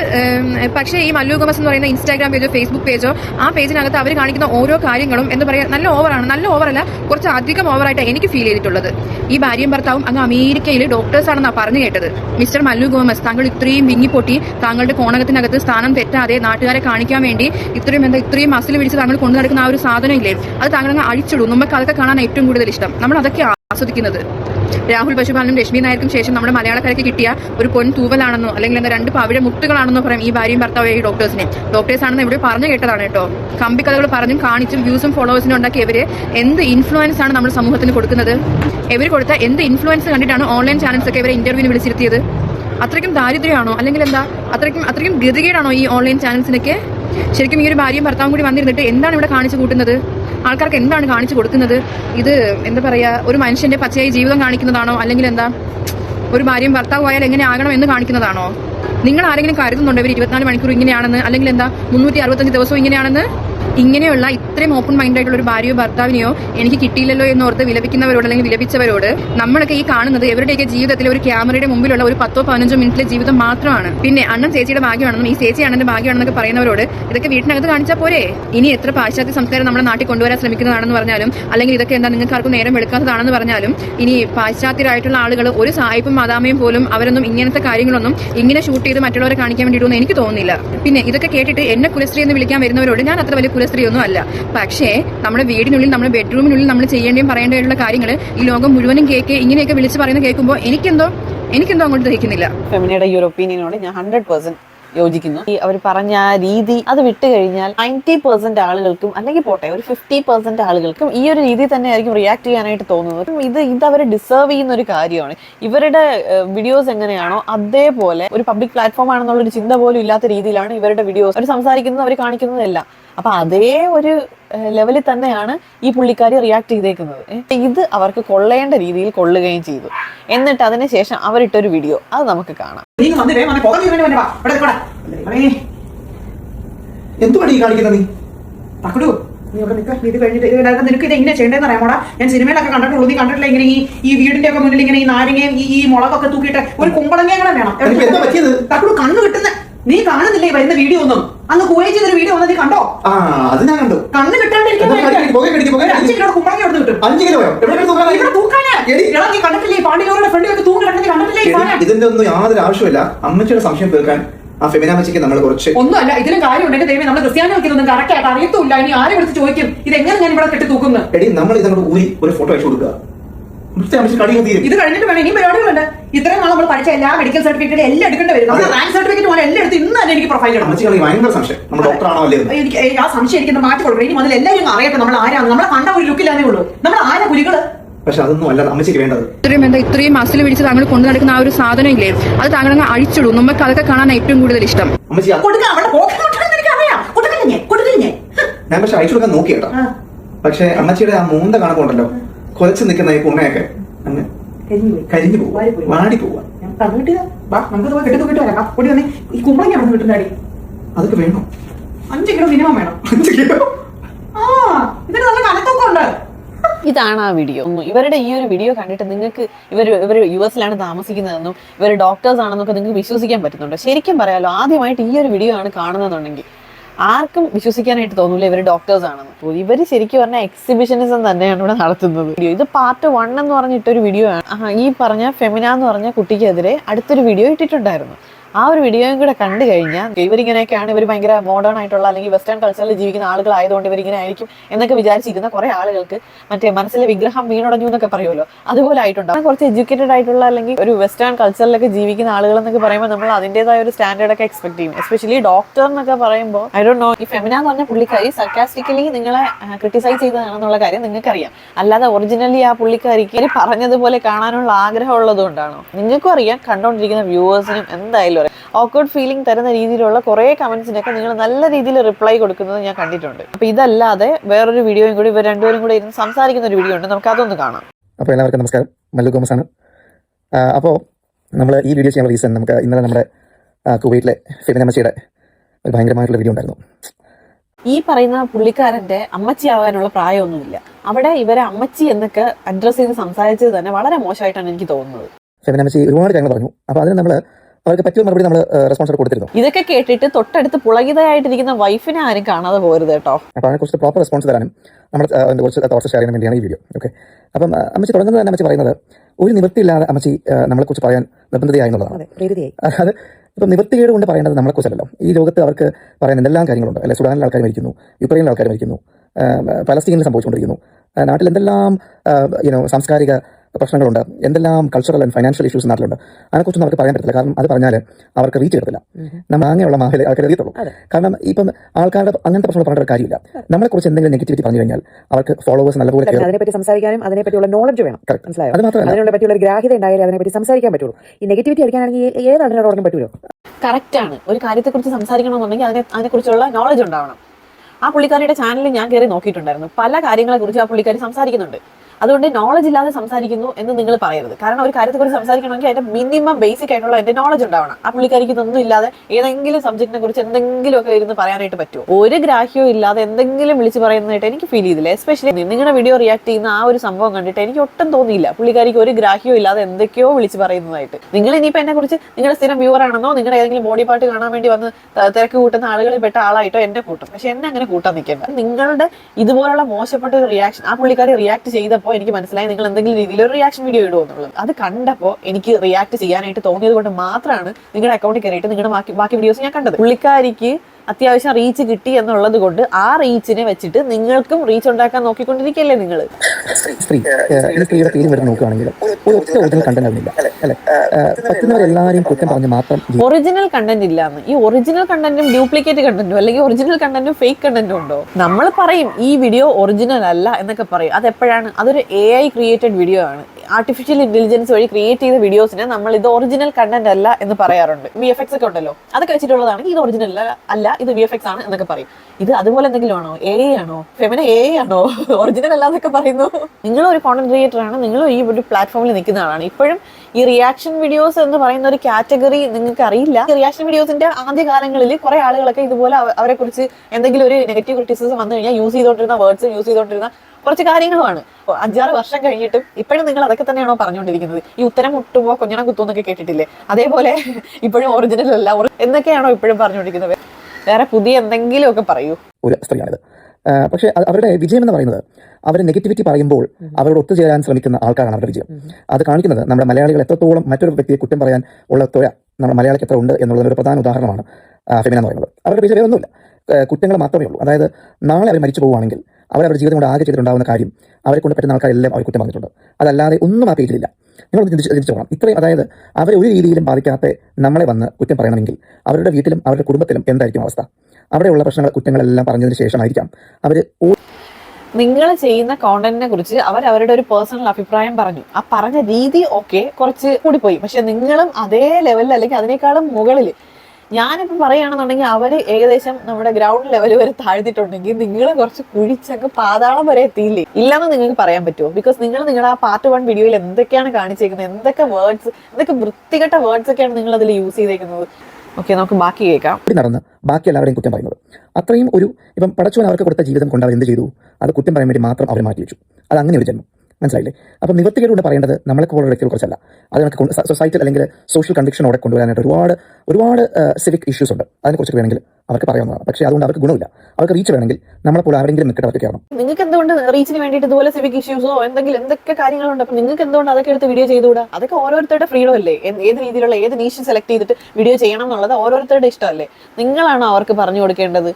പക്ഷേ ഈ മല്ലു ഗോമസ് എന്ന് പറയുന്ന ഇൻസ്റ്റാഗ്രാം പേജോ ഫേസ്ബുക്ക് പേജോ ആ പേജിനകത്ത് അവർ കാണിക്കുന്ന ഓരോ കാര്യങ്ങളും എന്ന് പറയുക നല്ല ഓവറാണ് നല്ല ഓവറല്ല കുറച്ച് അധികം ഓവറായിട്ട് എനിക്ക് ഫീൽ ചെയ്തിട്ടുള്ളത്. ഈ ഭാര്യയും ഭർത്താവും അങ്ങ് അമേരിക്കയിൽ ഡോക്ടേഴ്സ് ആണെന്നാണ് പറഞ്ഞു കേട്ടത്. മിസ്റ്റർ മല്ലു ഗോമസ് താങ്കൾ ഇത്രയും വിങ്ങിപ്പൊട്ടി താങ്കളുടെ കോണകത്തിനകത്ത് സ്ഥാനം തെറ്റാതെ നാട്ടുകാരെ കാണിക്കാൻ വേണ്ടി ഇത്രയും എന്താ ഇത്രയും മസിൽ പിടിച്ച് താങ്കൾ കൊണ്ടു നടക്കുന്ന ആ ഒരു സാധനം ഇല്ലേ അത് താങ്കൾ അങ്ങ് അഴിച്ചിടും. നമുക്ക് അതൊക്കെ കാണാൻ ഏറ്റവും കൂടുതൽ ഇഷ്ടം. നമ്മൾ അതൊക്കെ ആസ്വദിക്കുന്നത്. രാഹുൽ പശുപാലനും രശ്മി നായർക്കും ശേഷം നമ്മുടെ മലയാളക്കാർക്ക് കിട്ടിയ ഒരു പൊൻ തൂവലാണെന്നോ അല്ലെങ്കിൽ എന്താ രണ്ട് പവിഴ മുത്തുകളാണെന്നോ പറയാം ഈ ഭാര്യയും ഭർത്താവ് ഈ ഡോക്ടേഴ്സിനെ. ഡോക്ടേഴ്സ് ആണെന്ന് ഇവിടെ പറഞ്ഞു കേട്ടതാണ് കേട്ടോ. കമ്പിക്കഥകൾ പറഞ്ഞും കാണിച്ചും വ്യൂസും ഫോളോവേഴ്സിനും ഉണ്ടാക്കി ഇവർ എന്ത് ഇൻഫ്ലുവൻസ് ആണ് നമ്മുടെ സമൂഹത്തിന് കൊടുക്കുന്നത്? ഇവർ കൊടുത്ത എന്ത് ഇൻഫ്ലുവൻസ് കണ്ടിട്ടാണ് ഓൺലൈൻ ചാനൽസ് ഒക്കെ ഇവരെ ഇന്റർവ്യൂവിന് വിളിച്ചിരുത്തിയത്? അത്രയ്ക്കും ദാരിദ്ര്യമാണോ? അല്ലെങ്കിൽ എന്താ അത്രയ്ക്കും അത്രയ്ക്കും ഗതികേടാണോ ഈ ഓൺലൈൻ ചാനൽസിനൊക്കെ ശരിക്കും ഈ ഒരു ഭാര്യയും ഭർത്താവും കൂടി വന്നിരുന്നിട്ട് എന്താണ് ഇവിടെ കാണിച്ചു കൂട്ടുന്നത്? ആൾക്കാർക്ക് എന്താണ് കാണിച്ചു കൊടുക്കുന്നത്? ഇത് എന്താ പറയുക ഒരു മനുഷ്യന്റെ പച്ചയായി ജീവിതം കാണിക്കുന്നതാണോ? അല്ലെങ്കിൽ എന്താ ഒരു ഭാര്യയും ഭർത്താവും ആയാൽ എങ്ങനെ ആകണം എന്ന് കാണിക്കുന്നതാണോ? നിങ്ങൾ ആരെങ്കിലും കരുതുന്നുണ്ടോ? ഇവർ ഇരുപത്തിനാല് മണിക്കൂർ ഇങ്ങനെയാണെന്ന്? അല്ലെങ്കിൽ എന്താ മുന്നൂറ്റി അറുപത്തഞ്ച് ദിവസവും ഇങ്ങനെയാണെന്ന്? ഇങ്ങനെയുള്ള ഇത്രയും ഓപ്പൺ മൈൻഡ് ആയിട്ടുള്ള ഒരു ഭാര്യയോ ഭർത്താവിനെയോ എനിക്ക് കിട്ടിയില്ലല്ലോ എന്ന് ഓർത്ത് വിലപിക്കുന്നവരോട് അല്ലെങ്കിൽ വിലപിച്ചവരോട് നമ്മളൊക്കെ ഈ കാണുന്നത് ഇവരുടെയൊക്കെ ജീവിതത്തിൽ ഒരു ക്യാമറയുടെ മുമ്പിലുള്ള ഒരു പത്തോ പതിനഞ്ചോ മിനിറ്റിലെ ജീവിതം മാത്രമാണ്. പിന്നെ അണ്ണൻ ചേച്ചിയുടെ ഭാഗ്യമാണെന്നും ഈ ചേച്ചി അണ്ണന്റെ ഭാഗ്യമാണെന്നൊക്കെ പറയുന്നവരോട് ഇതൊക്കെ വീട്ടിനകത്ത് കാണിച്ചാൽ പോരെ? ഇനി എത്ര പാശ്ചാത്യ സംസ്കാരം നമ്മുടെ നാട്ടിൽ കൊണ്ടുവരാൻ ശ്രമിക്കുന്നതാണെന്ന് പറഞ്ഞാലും അല്ലെങ്കിൽ ഇതൊക്കെ എന്താ നിങ്ങൾക്ക് ആർക്കും നേരം വെളുക്കാത്തതാണെന്ന് പറഞ്ഞാലും ഇനി പാശ്ചാത്യരായിട്ടുള്ള ആളുകൾ ഒരു സായിപ്പും മാതാമയും പോലും അവരൊന്നും ഇങ്ങനത്തെ കാര്യങ്ങളൊന്നും ഇങ്ങനെ ഷൂട്ട് ചെയ്ത് മറ്റുള്ളവരെ കാണിക്കാൻ വേണ്ടിയിട്ടൊന്നും എനിക്ക് തോന്നുന്നില്ല. പിന്നെ ഇതൊക്കെ കേട്ടിട്ട് എന്നെ കുലശ്രീ എന്ന് വിളിക്കാൻ വരുന്നവരോട് ഞാൻ അത്ര വലിയ കുലസ്ത്രീ ഒന്നും അല്ല. പക്ഷേ നമ്മുടെ വീടിനുള്ളിൽ നമ്മുടെ ബെഡ്റൂമിനുള്ളിൽ നമ്മൾ ചെയ്യേണ്ടിയും പറയേണ്ടതായിട്ടുള്ള കാര്യങ്ങൾ ഈ ലോകം മുഴുവനും കേക്ക് ഇങ്ങനെയൊക്കെ വിളിച്ച് പറയുന്ന കേൾക്കുമ്പോൾ എനിക്കെന്തോ എനിക്കെന്തോ അങ്ങോട്ട് ദഹിക്കുന്നില്ല. ഫെമിനയുടെ ഈ ഒപ്പീനിയനോട് ഞാൻ ഹൺഡ്രഡ് പെർസെന്റ് യോജിക്കുന്നു. ഈ അവർ പറഞ്ഞ ആ രീതി അത് വിട്ട് കഴിഞ്ഞാൽ നയന്റി പെർസെന്റ് ആളുകൾക്കും അല്ലെങ്കിൽ പോട്ടെ ഒരു ഫിഫ്റ്റി പെർസെന്റ് ആളുകൾക്കും ഈ ഒരു രീതി തന്നെ ആയിരിക്കും റിയാക്ട് ചെയ്യാനായിട്ട് തോന്നുന്നത്. ഇത് ഇത് അവർ ഡിസേർവ് ചെയ്യുന്ന ഒരു കാര്യമാണ്. ഇവരുടെ വീഡിയോസ് എങ്ങനെയാണോ അതേപോലെ ഒരു പബ്ലിക് പ്ലാറ്റ്ഫോം ആണെന്നുള്ള ഒരു ചിന്ത പോലും ഇല്ലാത്ത രീതിയിലാണ് ഇവരുടെ വീഡിയോസ് അവർ സംസാരിക്കുന്നത് അവർ കാണിക്കുന്നതെല്ലാം. അപ്പൊ അതേ ഒരു ലെവലിൽ തന്നെയാണ് ഈ പുള്ളിക്കാരി റിയാക്ട് ചെയ്തേക്കുന്നത്. ഇത് അവർക്ക് കൊള്ളേണ്ട രീതിയിൽ കൊള്ളുകയും ചെയ്തു. എന്നിട്ട് അതിനുശേഷം അവരിട്ടൊരു വീഡിയോ അത് നമുക്ക് കാണാം. നീ കാണിക്കുന്നത് നീ? ഇവിടെ ഇത് കഴിഞ്ഞിട്ട് നിനക്ക് ഇത് ഇങ്ങനെ ചെയ്യേണ്ടതെന്ന് അറിയാമോടാ. ഞാൻ സിനിമയിലൊക്കെ കണ്ടിട്ടുള്ളൂ. നീ കണ്ടിട്ടില്ല ഇങ്ങനെ ഈ ഈ വീടിന്റെ ഒക്കെ മുന്നിൽ ഇങ്ങനെ ഈ നാരങ്ങയും ഈ മുളകൊക്കെ തൂക്കിയിട്ട് ഒരു കുമ്പളങ്ങ കൂടെ വേണം. കണ്ണ് കിട്ടുന്ന. നീ കാണുന്നില്ലേ ഈ വരുന്ന വീഡിയോ ഒന്നും? അന്ന് കോഴി ചെയ്തൊരു വീഡിയോ വന്നത് നീ കണ്ടോ? ആ അത് ഞാൻ കണ്ടു. കണ്ണ് കിട്ടാണ്ടിരിക്കുന്ന എന്നാ കടിക്ക്, പുകയെ കടിക്ക്, പുകയെ ഒരു അഞ്ച് കിലോ കുമ്പളങ്ങ എടുത്ത് കിട്ടും. അഞ്ച് കിലോയോ എവിടെ തൂക്കാൻ ഇവിടെ തൂക്കാനാ. എടി. എടാ നീ കണ്ടിട്ടില്ലേ? ഈ തൂങ്ങി കണ്ടിട്ടില്ലേ ഇതിന്റെ ഒന്നും യാതൊരു ആവശ്യമില്ല അമ്മച്ചിയുടെ സംശയം തീർക്കാൻ ആ ഫെമിന ഫെമിനാമച്ചിക്ക് നമ്മൾ കുറച്ച് ഒന്നുമല്ല ഇതിലും കാര്യം എന്റെ ദൈവം നമ്മൾ ക്രിസ്ത്യാനി വെക്കുന്നതും കറക്റ്റ് ആയിട്ട് അറിയത്തുമില്ല. ഇനി ആരും എടുത്ത് ചോദിക്കും? ഇത് എങ്ങനെ ഞാൻ ഇവിടെ കെട്ടി തൂക്കുന്നു? എടി നമ്മൾ ഇതങ്ങോട്ട് ഊരി ഒരു ഫോട്ടോ അയച്ചു കൊടുക്കുക ഇവിടുത്തെ അമ്മച്ചി കടിയും തീരും ഇത് കഴിഞ്ഞിട്ട് വേണം ഇനി പരിപാടികളുണ്ട് ഇത്രയും നാൾ നമ്മൾ പഠിച്ച എല്ലാ മെഡിക്കൽ സർട്ടിഫിക്കറ്റ് എല്ലാം എടുക്കേണ്ടി വരും. നമ്മുടെ റാങ്ക് സർട്ടിഫിക്കറ്റ് പോലെ എല്ലാം എടുത്ത് ഇന്ന് തന്നെ എനിക്ക് പ്രൊഫൈൽ ഇടണം. എനിക്ക് ആ സംശയം എനിക്ക് മാറ്റി കൊടുക്കണം. ഇനി മുതൽ എല്ലാവരും അറിയട്ടെ നമ്മൾ ആരാണ് നമ്മളെ കണ്ട ഒരു ലുക്കില്ലാന്നേ ഉള്ളൂ. നമ്മൾ ആരാ പുലികൾ? പക്ഷെ അതൊന്നും അല്ല അമ്മച്ചിക്ക് വേണ്ടത്. ഇത്രയും എന്താ ഇത്രയും മസിൽ പിടിച്ച് താങ്കൾ കൊണ്ടു നടക്കുന്ന ആ ഒരു സാധനം ഇല്ലേ അത് താങ്കൾ അങ്ങ് അഴിച്ചിടും. നമുക്ക് അതൊക്കെ കാണാൻ ഏറ്റവും കൂടുതൽ ഇഷ്ടം. അമ്മച്ചി അത് കൊടുക്കുക അവളുടെ പോക്കറ്റ് എനിക്ക് അറിയാം. കൊടുക്കില്ലേ കൊടുക്കില്ലേ ഞാൻ പക്ഷെ അയച്ചു കൊടുക്കാൻ നോക്കി കേട്ടോ. പക്ഷെ അമ്മച്ചിയുടെ ആ മൂന്ത കണക്കുണ്ടല്ലോ. കൊലച്ചു നിൽക്കുന്ന ഈ കുണ്ണയൊക്കെ അങ്ങ് കരിഞ്ഞു പോകും. വാടി പോവാ നമുക്ക് കെട്ടി തൂക്കിട്ട് വരാം പൊടി ഈ കുമ്പളങ്ങ അവിടെ കിട്ടുന്നാടി അതൊക്കെ വേണോ? അഞ്ച് കിലോ മിനിമം വേണം. അഞ്ച് കിലോ? ആ ഇതിന് നല്ല കണക്കൊക്കെ ഉണ്ട്. ഇതാണ് ആ വീഡിയോ. ഇവരുടെ ഈ ഒരു വീഡിയോ കണ്ടിട്ട് നിങ്ങൾക്ക് ഇവർ ഇവർ യു എസിലാണ് താമസിക്കുന്നതെന്നും ഇവർ ഡോക്ടേഴ്സ് ആണെന്നൊക്കെ നിങ്ങൾക്ക് വിശ്വസിക്കാൻ പറ്റുന്നുണ്ടോ. ശരിക്കും പറയാലോ ആദ്യമായിട്ട് ഈ ഒരു വീഡിയോ ആണ് കാണുന്നതെന്നുണ്ടെങ്കിൽ ആർക്കും വിശ്വസിക്കാനായിട്ട് തോന്നില്ല ഇവർ ഡോക്ടേഴ്സ് ആണെന്ന്. ഇവർ ശരിക്കും പറഞ്ഞാൽ എക്സിബിഷനിസം തന്നെയാണ് ഇവിടെ നടത്തുന്നത്. ഇത് പാർട്ട് വൺ എന്ന് പറഞ്ഞിട്ടൊരു വീഡിയോ ആണ്. ഈ പറഞ്ഞ ഫെമിന എന്ന് പറഞ്ഞ കുട്ടിക്കെതിരെ അടുത്തൊരു വീഡിയോ ഇട്ടിട്ടുണ്ടായിരുന്നു. ആ ഒരു വീഡിയോയും കൂടെ കണ്ടു കഴിഞ്ഞാൽ ഇവരിങ്ങനെയൊക്കെയാണ് ഇവർ ഭയങ്കര മോഡേൺ ആയിട്ടുള്ള അല്ലെങ്കിൽ വെസ്റ്റേൺ കൾച്ചറിൽ ജീവിക്കുന്ന ആളുകളായതുകൊണ്ട് ഇവരിങ്ങനെ ആയിരിക്കും എന്നൊക്കെ വിചാരിച്ചിരുന്ന കുറെ ആളുകൾക്ക് മറ്റേ മനസ്സിലെ വിഗ്രഹം വീണുടഞ്ഞു എന്നൊക്കെ പറയുമല്ലോ. അതുപോലെ ആയിട്ടുണ്ട്? കുറച്ച് എഡ്യൂക്കേറ്റഡ് ആയിട്ടുള്ള അല്ലെങ്കിൽ ഒരു വെസ്റ്റേൺ കൾച്ചറിലൊക്കെ ജീവിക്കുന്ന ആളുകൾ എന്നൊക്കെ പറയുമ്പോൾ നമ്മൾ അതിന്റെതായ ഒരു സ്റ്റാൻഡേർഡ് ഒക്കെ എക്സ്പെക്ട് ചെയ്യും. എസ്പെഷ്യലി ഡോക്ടർ എന്നൊക്കെ പറയുമ്പോൾ ഐ ഡോ നോ ഈ ഫെമിന എന്ന് പറഞ്ഞ പുള്ളിക്കാരി സർക്കാസ്റ്റിക്കലി നിങ്ങളെ ക്രിട്ടിസൈസ് ചെയ്തതാണെന്നുള്ള കാര്യം നിങ്ങൾക്കറിയാം. അല്ലാതെ ഒറിജിനലി ആ പുള്ളിക്കാരിക്ക് പറഞ്ഞതുപോലെ കാണാനുള്ള ആഗ്രഹം ഉള്ളതുകൊണ്ടാണോ? നിങ്ങൾക്കും അറിയാം കണ്ടുകൊണ്ടിരിക്കുന്ന വ്യൂവേഴ്സിനും എന്തായാലും ഓക്വേർഡ് ഫീലിംഗ് തരുന്ന രീതിയിലുള്ള കുറേ കമന്റ്സിനൊക്കെ നിങ്ങൾ നല്ല രീതിയിൽ റിപ്ലൈ കൊടുക്കുന്നത് ഞാൻ കണ്ടിട്ടുണ്ട്. അപ്പൊ ഇതല്ലാതെ വേറൊരു വീഡിയോയും കൂടി ഇവർ രണ്ടുപേരും കൂടി ഇരുന്ന് സംസാരിക്കുന്ന ഒരു വീഡിയോ ഉണ്ട്. നമുക്ക് അതൊന്ന് കാണാം. അപ്പോൾ എല്ലാവർക്കും നമസ്കാരം. മല്ലു തോമസ് ആണ് അപ്പോൾ നമ്മൾ ഈ വീഡിയോ ചെയ്യാൻ റീസൺ നമുക്ക് ഇന്നലെ നമ്മുടെ കുവൈറ്റിലെ ഫെമിനമച്ചിയുടെ ഒരു ഭയങ്കരമായിട്ടുള്ള വീഡിയോ ഉണ്ടായിരുന്നു. ഈ പറയുന്ന പുള്ളിക്കാരന്റെ അമ്മച്ചി ആവാനുള്ള പ്രായമൊന്നുമില്ല. അവിടെ ഇവരെ അമ്മച്ചി എന്നൊക്കെ അഡ്രസ് ചെയ്ത് സംസാരിച്ചത് തന്നെ വളരെ മോശമായിട്ടാണ് എനിക്ക് തോന്നുന്നത്. ഫെമിനമച്ചി ഒരുപാട് കാര്യങ്ങൾ പറഞ്ഞു. അപ്പോൾ അതിന് നമ്മൾ അവർക്ക് പറ്റിയ മറുപടി നമ്മൾ റെസ്പോൺസ് കൊടുത്തിരുന്നു. ഇതൊക്കെ കേട്ടിട്ട് തൊട്ടടുത്ത് പുളകിതയായിട്ടിരിക്കുന്ന വൈഫിനെ ആരും കാണാതെ പോരുത് കേട്ടോ. അപ്പോൾ അതിനെക്കുറിച്ച് പ്രോപ്പർ റെസ്പോൺസ് തരാനും നമ്മൾ കുറച്ച് തോട്ട്സ് ഷെയർ ചെയ്യാൻ വേണ്ടിയാണ് ഈ വീഡിയോ ഓക്കെ അപ്പം അമ്മച്ചി തുടങ്ങുന്നത് തന്നെ അമ്മച്ചി പറയുന്നത് ഒരു നിവൃത്തിയില്ലാതെ അമ്മച്ചി നമ്മളെ നമ്മളെക്കുറിച്ച് പറയാൻ നിർബന്ധിതയായി എന്നുള്ളതാണ്. അത് ഇപ്പം നിവൃത്തികേട് കൊണ്ട് പറയേണ്ടത് നമ്മളെക്കുറിച്ചല്ലോ ഈ ലോകത്ത് അവർക്ക് പറയാൻ എന്തെല്ലാം കാര്യങ്ങളുണ്ട്. അല്ലെ സുഡാനിലെ ആൾക്കാർ മരിക്കുന്നു യുക്രൈനിലെ ആൾക്കാർ മരിക്കുന്നു പലസ്തീനിൽ സംഭവിച്ചുകൊണ്ടിരിക്കുന്നു നാട്ടിൽ എന്തെല്ലാം യുനോ സാംസ്കാരിക പ്രശ്നങ്ങളുണ്ട്. എന്തെല്ലാം കൾച്ചറൽ ആൻഡ് ഫൈനാൻഷ്യൽ ഇഷ്യൂസ് നാട്ടിലുണ്ട്. അതിനെക്കുറിച്ചൊന്നും അവർക്ക് പറയാൻ പറ്റില്ല കാരണം അത് പറഞ്ഞാൽ അവർക്ക് റീച്ച് കിട്ടില്ല നമ്മൾ അങ്ങനെയുള്ള മാഹിൽ അവർക്ക് അറിയത്തുള്ളൂ കാരണം ഇപ്പം ആൾക്കാരുടെ അങ്ങനത്തെ പ്രശ്നങ്ങൾ പറഞ്ഞിട്ട് കാര്യമില്ല. നമ്മളെക്കുറിച്ച് എന്തെങ്കിലും നെഗറ്റിവിറ്റി പറഞ്ഞു കഴിഞ്ഞാൽ അവർക്ക് ഫോളോവേഴ്സ് നല്ലപോലെ. അതിനെപ്പറ്റി സംസാരിക്കാനും അതിനെപ്പറ്റിയുള്ള നോളജ് വേണം. മനസ്സിലായോ? അത് മാത്രമല്ല. അതിനുള്ള പറ്റിയുള്ള ഒരു ഗ്രാഹ്യത ഉണ്ടായാലേ അതിനെപ്പറ്റി സംസാരിക്കാൻ പറ്റുള്ളൂ. ഈ നെഗറ്റിവിറ്റി അടിക്കാനാണെങ്കിൽ ഏത് ആളിനോടും പറ്റുമല്ലോ കറക്റ്റ് ആണ്. ഒരു കാര്യത്തെക്കുറിച്ച് സംസാരിക്കണമെന്നുണ്ടെങ്കിൽ അതിനെ അതിനെക്കുറിച്ചുള്ള നോളജ് ഉണ്ടാവണം. ആ പുള്ളിക്കാരിയുടെ ചാനലിൽ ഞാൻ കയറി നോക്കിയിട്ടുണ്ടായിരുന്നു. പല കാര്യങ്ങളെ കുറിച്ച് ആ പുള്ളിക്കാരി സംസാരിക്കുന്നുണ്ട്. അതുകൊണ്ട് നോളജ് ഇല്ലാതെ സംസാരിക്കുന്നു എന്ന് നിങ്ങൾ പറയരുത്. കാരണം ഒരു കാര്യത്തെക്കുറിച്ച് സംസാരിക്കണമെങ്കിൽ അതിന്റെ മിനിമം ബേസിക് ആയിട്ടുള്ള അതിന്റെ നോളജ് ഉണ്ടാവണം. ആ പുള്ളിക്കാരിക്ക് ഇതൊന്നും ഇല്ലാതെ ഏതെങ്കിലും സബ്ജക്റ്റിനെ കുറിച്ച് എന്തെങ്കിലും ഒക്കെ ഇരുന്ന് പറയാനായിട്ട് പറ്റുമോ ഒരു ഗ്രാഹ്യവും ഇല്ലാതെ എന്തെങ്കിലും വിളിച്ച് പറയുന്നതായിട്ട് എനിക്ക് ഫീൽ ചെയ്തില്ല. എസ്പെഷ്യലി നിങ്ങളുടെ വീഡിയോ റിയാക്ട് ചെയ്യുന്ന ആ ഒരു സംഭവം കണ്ടിട്ട് എനിക്ക് ഒട്ടും തോന്നിയില്ല. പുള്ളിക്കാരിക്ക് ഒരു ഗ്രാഹ്യവും ഇല്ലാതെ എന്തൊക്കെയോ വിളിച്ച് പറയുന്നതായിട്ട്. നിങ്ങൾ ഇനിയിപ്പോൾ എന്നെ കുറിച്ച് നിങ്ങളുടെ സ്ഥിരം വ്യൂവർ ആണെന്നോ നിങ്ങളുടെ ഏതെങ്കിലും ബോഡി പാർട്ട് കാണാൻ വേണ്ടി വന്ന് തിരക്ക് കൂട്ടുന്ന ആളുകളിൽ പെട്ട ആളായിട്ടോ എന്നെ കൂട്ടും. പക്ഷെ എന്നെ അങ്ങനെ കൂട്ടാൻ നിൽക്കേണ്ട. നിങ്ങളുടെ ഇതുപോലുള്ള മോശപ്പെട്ട ഒരു റിയാക്ഷൻ ആ പുള്ളിക്കാരി റിയാക്ട് ചെയ്തപ്പോൾ എനിക്ക് മനസ്സിലായി നിങ്ങൾ എന്തെങ്കിലും രീതിയിലൊരു റിയാക്ഷൻ വീഡിയോ ഇടുമോ എന്നുള്ളത് അത് കണ്ടപ്പോൾ എനിക്ക് റിയാക്ട് ചെയ്യാനായിട്ട് തോന്നിയത് കൊണ്ട് മാത്രമാണ് നിങ്ങളുടെ അക്കൗണ്ടിൽ കയറിയിട്ട് നിങ്ങളുടെ ബാക്കി ബാക്കി വീഡിയോസ് ഞാൻ കണ്ടത് പുള്ളിക്കാരിക്ക് അത്യാവശ്യം റീച്ച് കിട്ടി എന്നുള്ളത് കൊണ്ട് ആ റീച്ചിനെ വെച്ചിട്ട് നിങ്ങൾക്കും റീച്ച് ഉണ്ടാക്കാൻ നോക്കിക്കൊണ്ടിരിക്കല്ലേ നിങ്ങൾ പറ്റുന്നവരെല്ലാവരെയും കുറ്റം പറഞ്ഞ് മാത്രം ഒറിജിനൽ കണ്ടന്റ് ഇല്ലാന്ന്. ഈ ഒറിജിനൽ കണ്ടന്റും ഡ്യൂപ്ലിക്കേറ്റ് കണ്ടന്റും അല്ലെങ്കിൽ ഒറിജിനൽ കണ്ടന്റും ഫേക്ക് കണ്ടന്റും ഉണ്ടോ? നമ്മൾ പറയും ഈ വീഡിയോ ഒറിജിനൽ അല്ല എന്നൊക്കെ പറയും. അത് എപ്പോഴാണ് അതൊരു എ ഐ ക്രിയേറ്റഡ് വീഡിയോ ആണ്. ആർട്ടിഫിഷ്യൽ ഇന്റലിജൻസ് വഴി ക്രിയേറ്റ് ചെയ്ത വീഡിയോസിനെ നമ്മൾ ഇത് ഒറിജിനൽ കണ്ടന്റ് അല്ല എന്ന് പറയാറുണ്ട്. വി എഫ് എക്സ് ഒക്കെ ഉണ്ടല്ലോ. അതൊക്കെ വെച്ചിട്ടുള്ളതാണെങ്കിൽ ഇത് ഒറിജിനൽ അല്ല ഇത് വി എഫ് എക്സ് ആണ് എന്നൊക്കെ പറയും. ഇത് അതുപോലെ എന്തെങ്കിലും ആണോ? എ ആണോ? ഫെമിന എ ആണോ? ഒറിജിനൽ അല്ല എന്നൊക്കെ പറയുന്നു. നിങ്ങൾ ഒരു കോണ്ടന്റ് ക്രിയേറ്റർ ആണ്. നിങ്ങൾ ഈ ഒരു പ്ലാറ്റ്ഫോമിൽ നിൽക്കുന്ന ആളാണ്. ഇപ്പോഴും ഈ റിയാക്ഷൻ വീഡിയോസ് എന്ന് പറയുന്ന ഒരു കാറ്റഗറി നിങ്ങൾക്ക് അറിയില്ല റിയാക്ഷൻ വീഡിയോസിന്റെ ആദ്യ കാലങ്ങളിൽ കുറെ ആളുകളൊക്കെ ഇതുപോലെ അവരെ കുറിച്ച് എന്തെങ്കിലും ഒരു നെഗറ്റീവ് ക്രിറ്റിസിസം വന്നു കഴിഞ്ഞാൽ യൂസ് ചെയ്തുകൊണ്ടിരുന്ന വേർഡ്സ് യൂസ് ചെയ്തുകൊണ്ടിരുന്ന കുറച്ച് കാര്യങ്ങളുമാണ്. അഞ്ചാറ് വർഷം കഴിഞ്ഞിട്ടും ഇപ്പോഴും നിങ്ങൾ അതൊക്കെ തന്നെയാണോ പറഞ്ഞുകൊണ്ടിരിക്കുന്നത്? ഈ ഉത്തരം മുട്ടുമ്പോ കൊഞ്ഞണം കുത്തുന്നൊക്കെ കേട്ടിട്ടില്ലേ? അതേപോലെ ഇപ്പോഴും ഒറിജിനൽ അല്ല എന്നൊക്കെയാണോ ഇപ്പോഴും പറഞ്ഞുകൊണ്ടിരിക്കുന്നത്? വേറെ പുതിയ എന്തെങ്കിലും ഒക്കെ പറയൂ. ഒരു സ്ത്രീയാണിത്. പക്ഷേ അവരുടെ വിജയം എന്ന് പറയുന്നത് അവർ നെഗറ്റിവിറ്റി പറയുമ്പോൾ അവരോട് ഒത്തുചേരാൻ ശ്രമിക്കുന്ന ആൾക്കാരാണ് അവരുടെ വിജയം. അത് കാണിക്കുന്നത് നമ്മുടെ മലയാളികൾ എത്രത്തോളം മറ്റൊരു വ്യക്തിയെ കുറ്റം പറയാൻ ഉള്ള തുക നമ്മുടെ മലയാളിക്ക് എത്ര ഉണ്ട് എന്നുള്ള ഒരു പ്രധാന ഉദാഹരണമാണ് ഫെമിന എന്ന് പറയുന്നത്. അവരുടെ വിജയം ഒന്നുമില്ല. കുറ്റങ്ങൾ മാത്രമേ ഉള്ളൂ. അതായത് നാളെ അവർ മരിച്ചു പോവുകയാണെങ്കിൽ അവർ അവരുടെ ജീവിതം കൊണ്ട് ആകെ ചെയ്തിട്ടുണ്ടാകുന്ന കാര്യം അവരെ കൊണ്ട് പറ്റുന്ന ആൾക്കാരെല്ലാം അവർ കുറ്റം പറഞ്ഞിട്ടുണ്ട്. അതല്ലാതെ ഒന്നും ആ പേജിലില്ല. നിങ്ങൾ ചിന്തിച്ച് ചിന്തിച്ചോളാം. ഇത്രയും അതായത് അവരെ ഒരു രീതിയിലും ബാധിക്കാത്ത നമ്മളെ വന്ന് കുറ്റം പറയണമെങ്കിൽ അവരുടെ വീട്ടിലും അവരുടെ കുടുംബത്തിലും എന്തായിരിക്കും അവസ്ഥ? അവിടെയുള്ള പ്രശ്നങ്ങൾ കുറ്റങ്ങളെല്ലാം പറഞ്ഞതിന് ശേഷമായിരിക്കാം. അവർ നിങ്ങൾ ചെയ്യുന്ന കോണ്ടന്റിനെ കുറിച്ച് അവർ അവരുടെ ഒരു പേഴ്സണൽ അഭിപ്രായം പറഞ്ഞു. ആ പറഞ്ഞ രീതി ഓക്കെ കുറച്ച് കൂടിപ്പോയി. പക്ഷെ നിങ്ങളും അതേ ലെവലിൽ അല്ലെങ്കിൽ അതിനേക്കാളും മുകളിൽ ഞാനിപ്പോൾ പറയുകയാണെന്നുണ്ടെങ്കിൽ അവർ ഏകദേശം നമ്മുടെ ഗ്രൗണ്ട് ലെവൽ വരെ താഴ്ത്തിട്ടുണ്ടെങ്കിൽ നിങ്ങൾ കുറച്ച് കുഴിച്ചങ്ങ് പാതാളം വരെ എത്തിയില്ലേ? ഇല്ലെന്ന് നിങ്ങൾക്ക് പറയാൻ പറ്റുമോ? ബിക്കോസ് നിങ്ങൾ നിങ്ങളുടെ ആ പാർട്ട് വൺ വീഡിയോയിൽ എന്തൊക്കെയാണ് കാണിച്ചേക്കുന്നത്? എന്തൊക്കെ വേർഡ്സ് എന്തൊക്കെ വൃത്തികെട്ട വേർഡ്സ് ഒക്കെയാണ് നിങ്ങൾ അതിൽ യൂസ് ചെയ്തേക്കുന്നത്? ഓക്കെ നമുക്ക് ബാക്കി കേൾക്കാം. നടന്ന് ബാക്കി എല്ലാവരെയും കുറ്റം പറയുന്നത്. അത്രയും ഒരു ഇപ്പം പടച്ചവൻ അവർക്ക് കൊടുത്ത ജീവിതം കൊണ്ട് അവർ എന്ത് ചെയ്തു? അത് കുറ്റം പറയാൻ വേണ്ടി മാത്രം അവർ മാറ്റി വെച്ചു അത് അങ്ങനെ ഒരു ജന്മം. മനസ്സിലായില്ലേ? അപ്പം നിവർത്തികേടുകൊണ്ട് പറയേണ്ടത് നമ്മളെ പോലുള്ള വ്യക്തികളെ കുറിച്ചല്ല. അതിനൊക്കെ സൊസൈറ്റി അല്ലെങ്കിൽ സോഷ്യൽ കൺവിക്ഷനോടെ കൊണ്ടുവരാനായിട്ട് ഒരുപാട് ഒരുപാട് സിവിക് ഇഷ്യൂസ് ഉണ്ട്. അതിനെക്കുറിച്ച് വേണമെങ്കിൽ അവർക്ക് പറയാവുന്നതാണ്. പക്ഷേ അതുകൊണ്ട് അവർക്ക് ഗുണമില്ല. അവർക്ക് റീച്ച് വേണമെങ്കിൽ നമ്മളെ പോലെ ആരെങ്കിലും നിൽക്കട്ടെ അവർക്ക് നിങ്ങൾക്ക് എന്തുകൊണ്ട് റീച്ചിന് വേണ്ടിയിട്ട് ഇതുപോലെ സിവിക് ഇഷ്യൂസോ എന്തെങ്കിലും എന്തൊക്കെ കാര്യങ്ങളുണ്ട്? അപ്പൊ നിങ്ങൾക്ക് എന്തുകൊണ്ട് അതൊക്കെ എടുത്ത് വീഡിയോ ചെയ്തുകൂടാ? അതൊക്കെ ഓരോരുത്തരുടെ ഫ്രീഡം അല്ലേ? ഏത് രീതിയിലുള്ള ഏത് നീഷൻ സെലക്ട് ചെയ്തിട്ട് വീഡിയോ ചെയ്യണം എന്നുള്ളത് ഓരോരുത്തരുടെ ഇഷ്ടമല്ലേ? നിങ്ങളാണ് അവർക്ക് പറഞ്ഞു കൊടുക്കേണ്ടത്?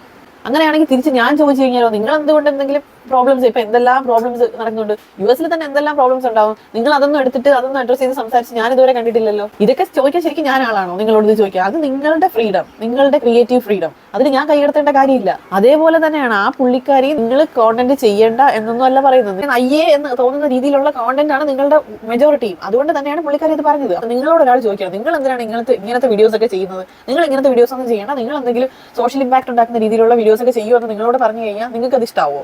അങ്ങനെയാണെങ്കിൽ തിരിച്ച് ഞാൻ ചോദിച്ചു കഴിഞ്ഞാലോ? നിങ്ങൾ എന്തുകൊണ്ട് എന്തെങ്കിലും പ്രോബ്ലംസ് ഇപ്പൊ എന്തെല്ലാം പ്രോബ്ലംസ് നടക്കുന്നുണ്ട്. യു എസിൽ തന്നെ എന്തെല്ലാം പ്രോബ്ലംസ് ഉണ്ടാവും? നിങ്ങൾ അതൊന്നും എടുത്തിട്ട് അതൊന്നും അഡ്രസ് ചെയ്ത് സംസാരിച്ച് ഞാൻ ഇതുവരെ കണ്ടിട്ടില്ലല്ലോ. ഇതൊക്കെ ചോദിക്കാൻ ശരിക്കും ഞാൻ ആളാണോ? നിങ്ങളോട് ചോദിക്കുക. അത് നിങ്ങളുടെ ഫ്രീഡം നിങ്ങളുടെ ക്രിയേറ്റീവ് ഫ്രീഡം അതിന് ഞാൻ കൈയെടുത്തേണ്ട കാര്യമില്ല. അതേപോലെ തന്നെയാണ് ആ പുള്ളിക്കാരി നിങ്ങൾ കോണ്ടന്റ് ചെയ്യേണ്ട എന്നൊന്നും അല്ല പറയുന്നത്. അയ്യേ എന്ന് തോന്നുന്ന രീതിയിലുള്ള കോണ്ടന്റ് ആണ് നിങ്ങളുടെ മെജോറിറ്റിയും അതുകൊണ്ട് തന്നെയാണ് പുള്ളിക്കാരി ഇത് പറഞ്ഞത്. നിങ്ങളോട് ഒരാൾ ചോദിക്കുക നിങ്ങൾ എന്തിനാണ് ഇങ്ങനത്തെ ഇങ്ങനത്തെ വീഡിയോസ് ഒക്കെ ചെയ്യുന്നത്? നിങ്ങൾ ഇങ്ങനത്തെ വീഡിയോസ് ഒന്നും ചെയ്യണ്ട. നിങ്ങൾ എന്തെങ്കിലും സോഷ്യൽ ഇമ്പാക്ട് ഉണ്ടാക്കുന്ന രീതിയിലുള്ള വീഡിയോസ് ഒക്കെ ചെയ്യുമെന്ന് നിങ്ങളോട് പറഞ്ഞു കഴിഞ്ഞാൽ നിങ്ങൾക്ക് അത് ഇഷ്ടാവോ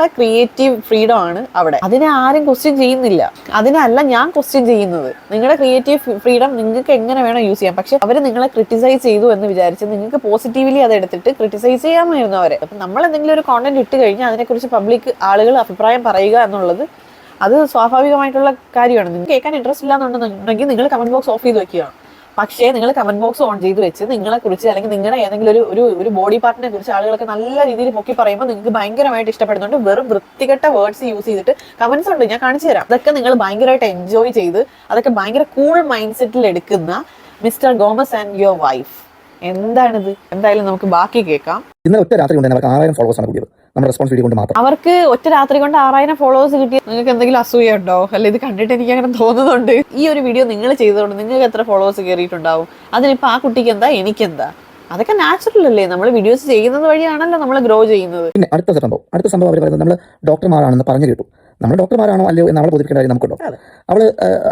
നിങ്ങളുടെ ക്രിയേറ്റീവ് ഫ്രീഡം ആണ് അവിടെ. അതിനെ ആരും ക്വസ്റ്റ്യൻ ചെയ്യുന്നില്ല. അതിനല്ല ഞാൻ ക്വസ്റ്റ്യൻ ചെയ്യുന്നത്. നിങ്ങളുടെ ക്രിയേറ്റീവ് ഫ്രീഡം നിങ്ങൾക്ക് എങ്ങനെ വേണം യൂസ് ചെയ്യാം പക്ഷെ അവർ നിങ്ങളെ ക്രിട്ടിസൈസ് ചെയ്തു എന്ന് വിചാരിച്ച് നിങ്ങൾക്ക് പോസിറ്റീവ്ലി അത് എടുത്തിട്ട് ക്രിട്ടിസൈസ് ചെയ്യാമായിരുന്നു അവരെ. അപ്പം നമ്മൾ എന്തെങ്കിലും ഒരു കോണ്ടന്റ് ഇട്ട് കഴിഞ്ഞാൽ അതിനെക്കുറിച്ച് പബ്ലിക് ആളുകൾ അഭിപ്രായം പറയുക എന്നുള്ളത് അത് സ്വാഭാവികമായിട്ടുള്ള കാര്യമാണ്. നിങ്ങൾക്ക് കേൾക്കാൻ ഇൻട്രസ്റ്റ് ഇല്ലാന്നുണ്ടെന്നുണ്ടെങ്കിൽ നിങ്ങൾ കമന്റ് ബോക്സ് ഓഫ് ചെയ്ത് വെക്കുകയാണ് പക്ഷേ നിങ്ങൾ കമന്റ് ബോക്സ് ഓൺ ചെയ്ത് വെച്ച് നിങ്ങളെ കുറിച്ച് അല്ലെങ്കിൽ നിങ്ങളുടെ ഏതെങ്കിലും ഒരു ഒരു ഒരു ബോഡി പാർട്ടിനെ കുറിച്ച് ആളുകളൊക്കെ നല്ല രീതിയിൽ പൊക്കി പറയുമ്പോൾ നിങ്ങൾക്ക് ഭയങ്കരമായിട്ട് ഇഷ്ടപ്പെടുന്നുണ്ട്. വെറും വൃത്തികെട്ട വേർഡ്സ് യൂസ് ചെയ്തിട്ട് കമന്റ്സ് ഉണ്ട്. ഞാൻ കാണിച്ചു തരാം. അതൊക്കെ നിങ്ങൾ ഭയങ്കരമായിട്ട് എൻജോയ് ചെയ്ത് അതൊക്കെ ഭയങ്കര കൂൾ മൈൻഡ് സെറ്റിൽ എടുക്കുന്ന mister Gomez and your wife എന്താണിത്? എന്തായാലും നമുക്ക് ബാക്കി കേൾക്കാം. ഇന്നലെ ഒറ്റ രാത്രി കൊണ്ട് ആറായിരം ആറായിരം ആണ് കൂടിയത്. നമ്മുടെ റെസ്പോൺസ് വീഡിയോ കൊണ്ട് മാത്രം. അവർക്ക് ഒറ്റ രാത്രി കൊണ്ട് ആറായിരം ഫോളോവേഴ്സ് കിട്ടി നിങ്ങൾക്ക് എന്തെങ്കിലും അസൂയ ഉണ്ടോ അല്ല ഇത് കണ്ടിട്ട് എനിക്ക് അങ്ങനെ തോന്നുന്നുണ്ട്. ഈ ഒരു വീഡിയോ നിങ്ങൾ ചെയ്തതുകൊണ്ട് നിങ്ങൾക്ക് എത്ര ഫോളോവേഴ്സ് കയറിയിട്ടുണ്ടാവും? അതിനിപ്പോൾ ആ കുട്ടിക്ക് എന്താ എനിക്കെന്താ? അതൊക്കെ നാച്ചുറൽ അല്ലേ? നമ്മൾ വീഡിയോസ് ചെയ്യുന്നത് വഴിയാണല്ലോ നമ്മൾ ഗ്രോ ചെയ്യുന്നത്. പിന്നെ അടുത്ത സംഭവം. അടുത്ത സംഭവം അവർ പറയുന്നത് നമ്മൾ ഡോക്ടർമാരാണെന്ന് പറഞ്ഞു കേട്ടു. നമ്മൾ ഡോക്ടർമാരാണോ അല്ലയോ എന്ന് അവളെ ബോധിപ്പിക്കേണ്ട കാര്യം നമുക്കുണ്ടോ? അവൾ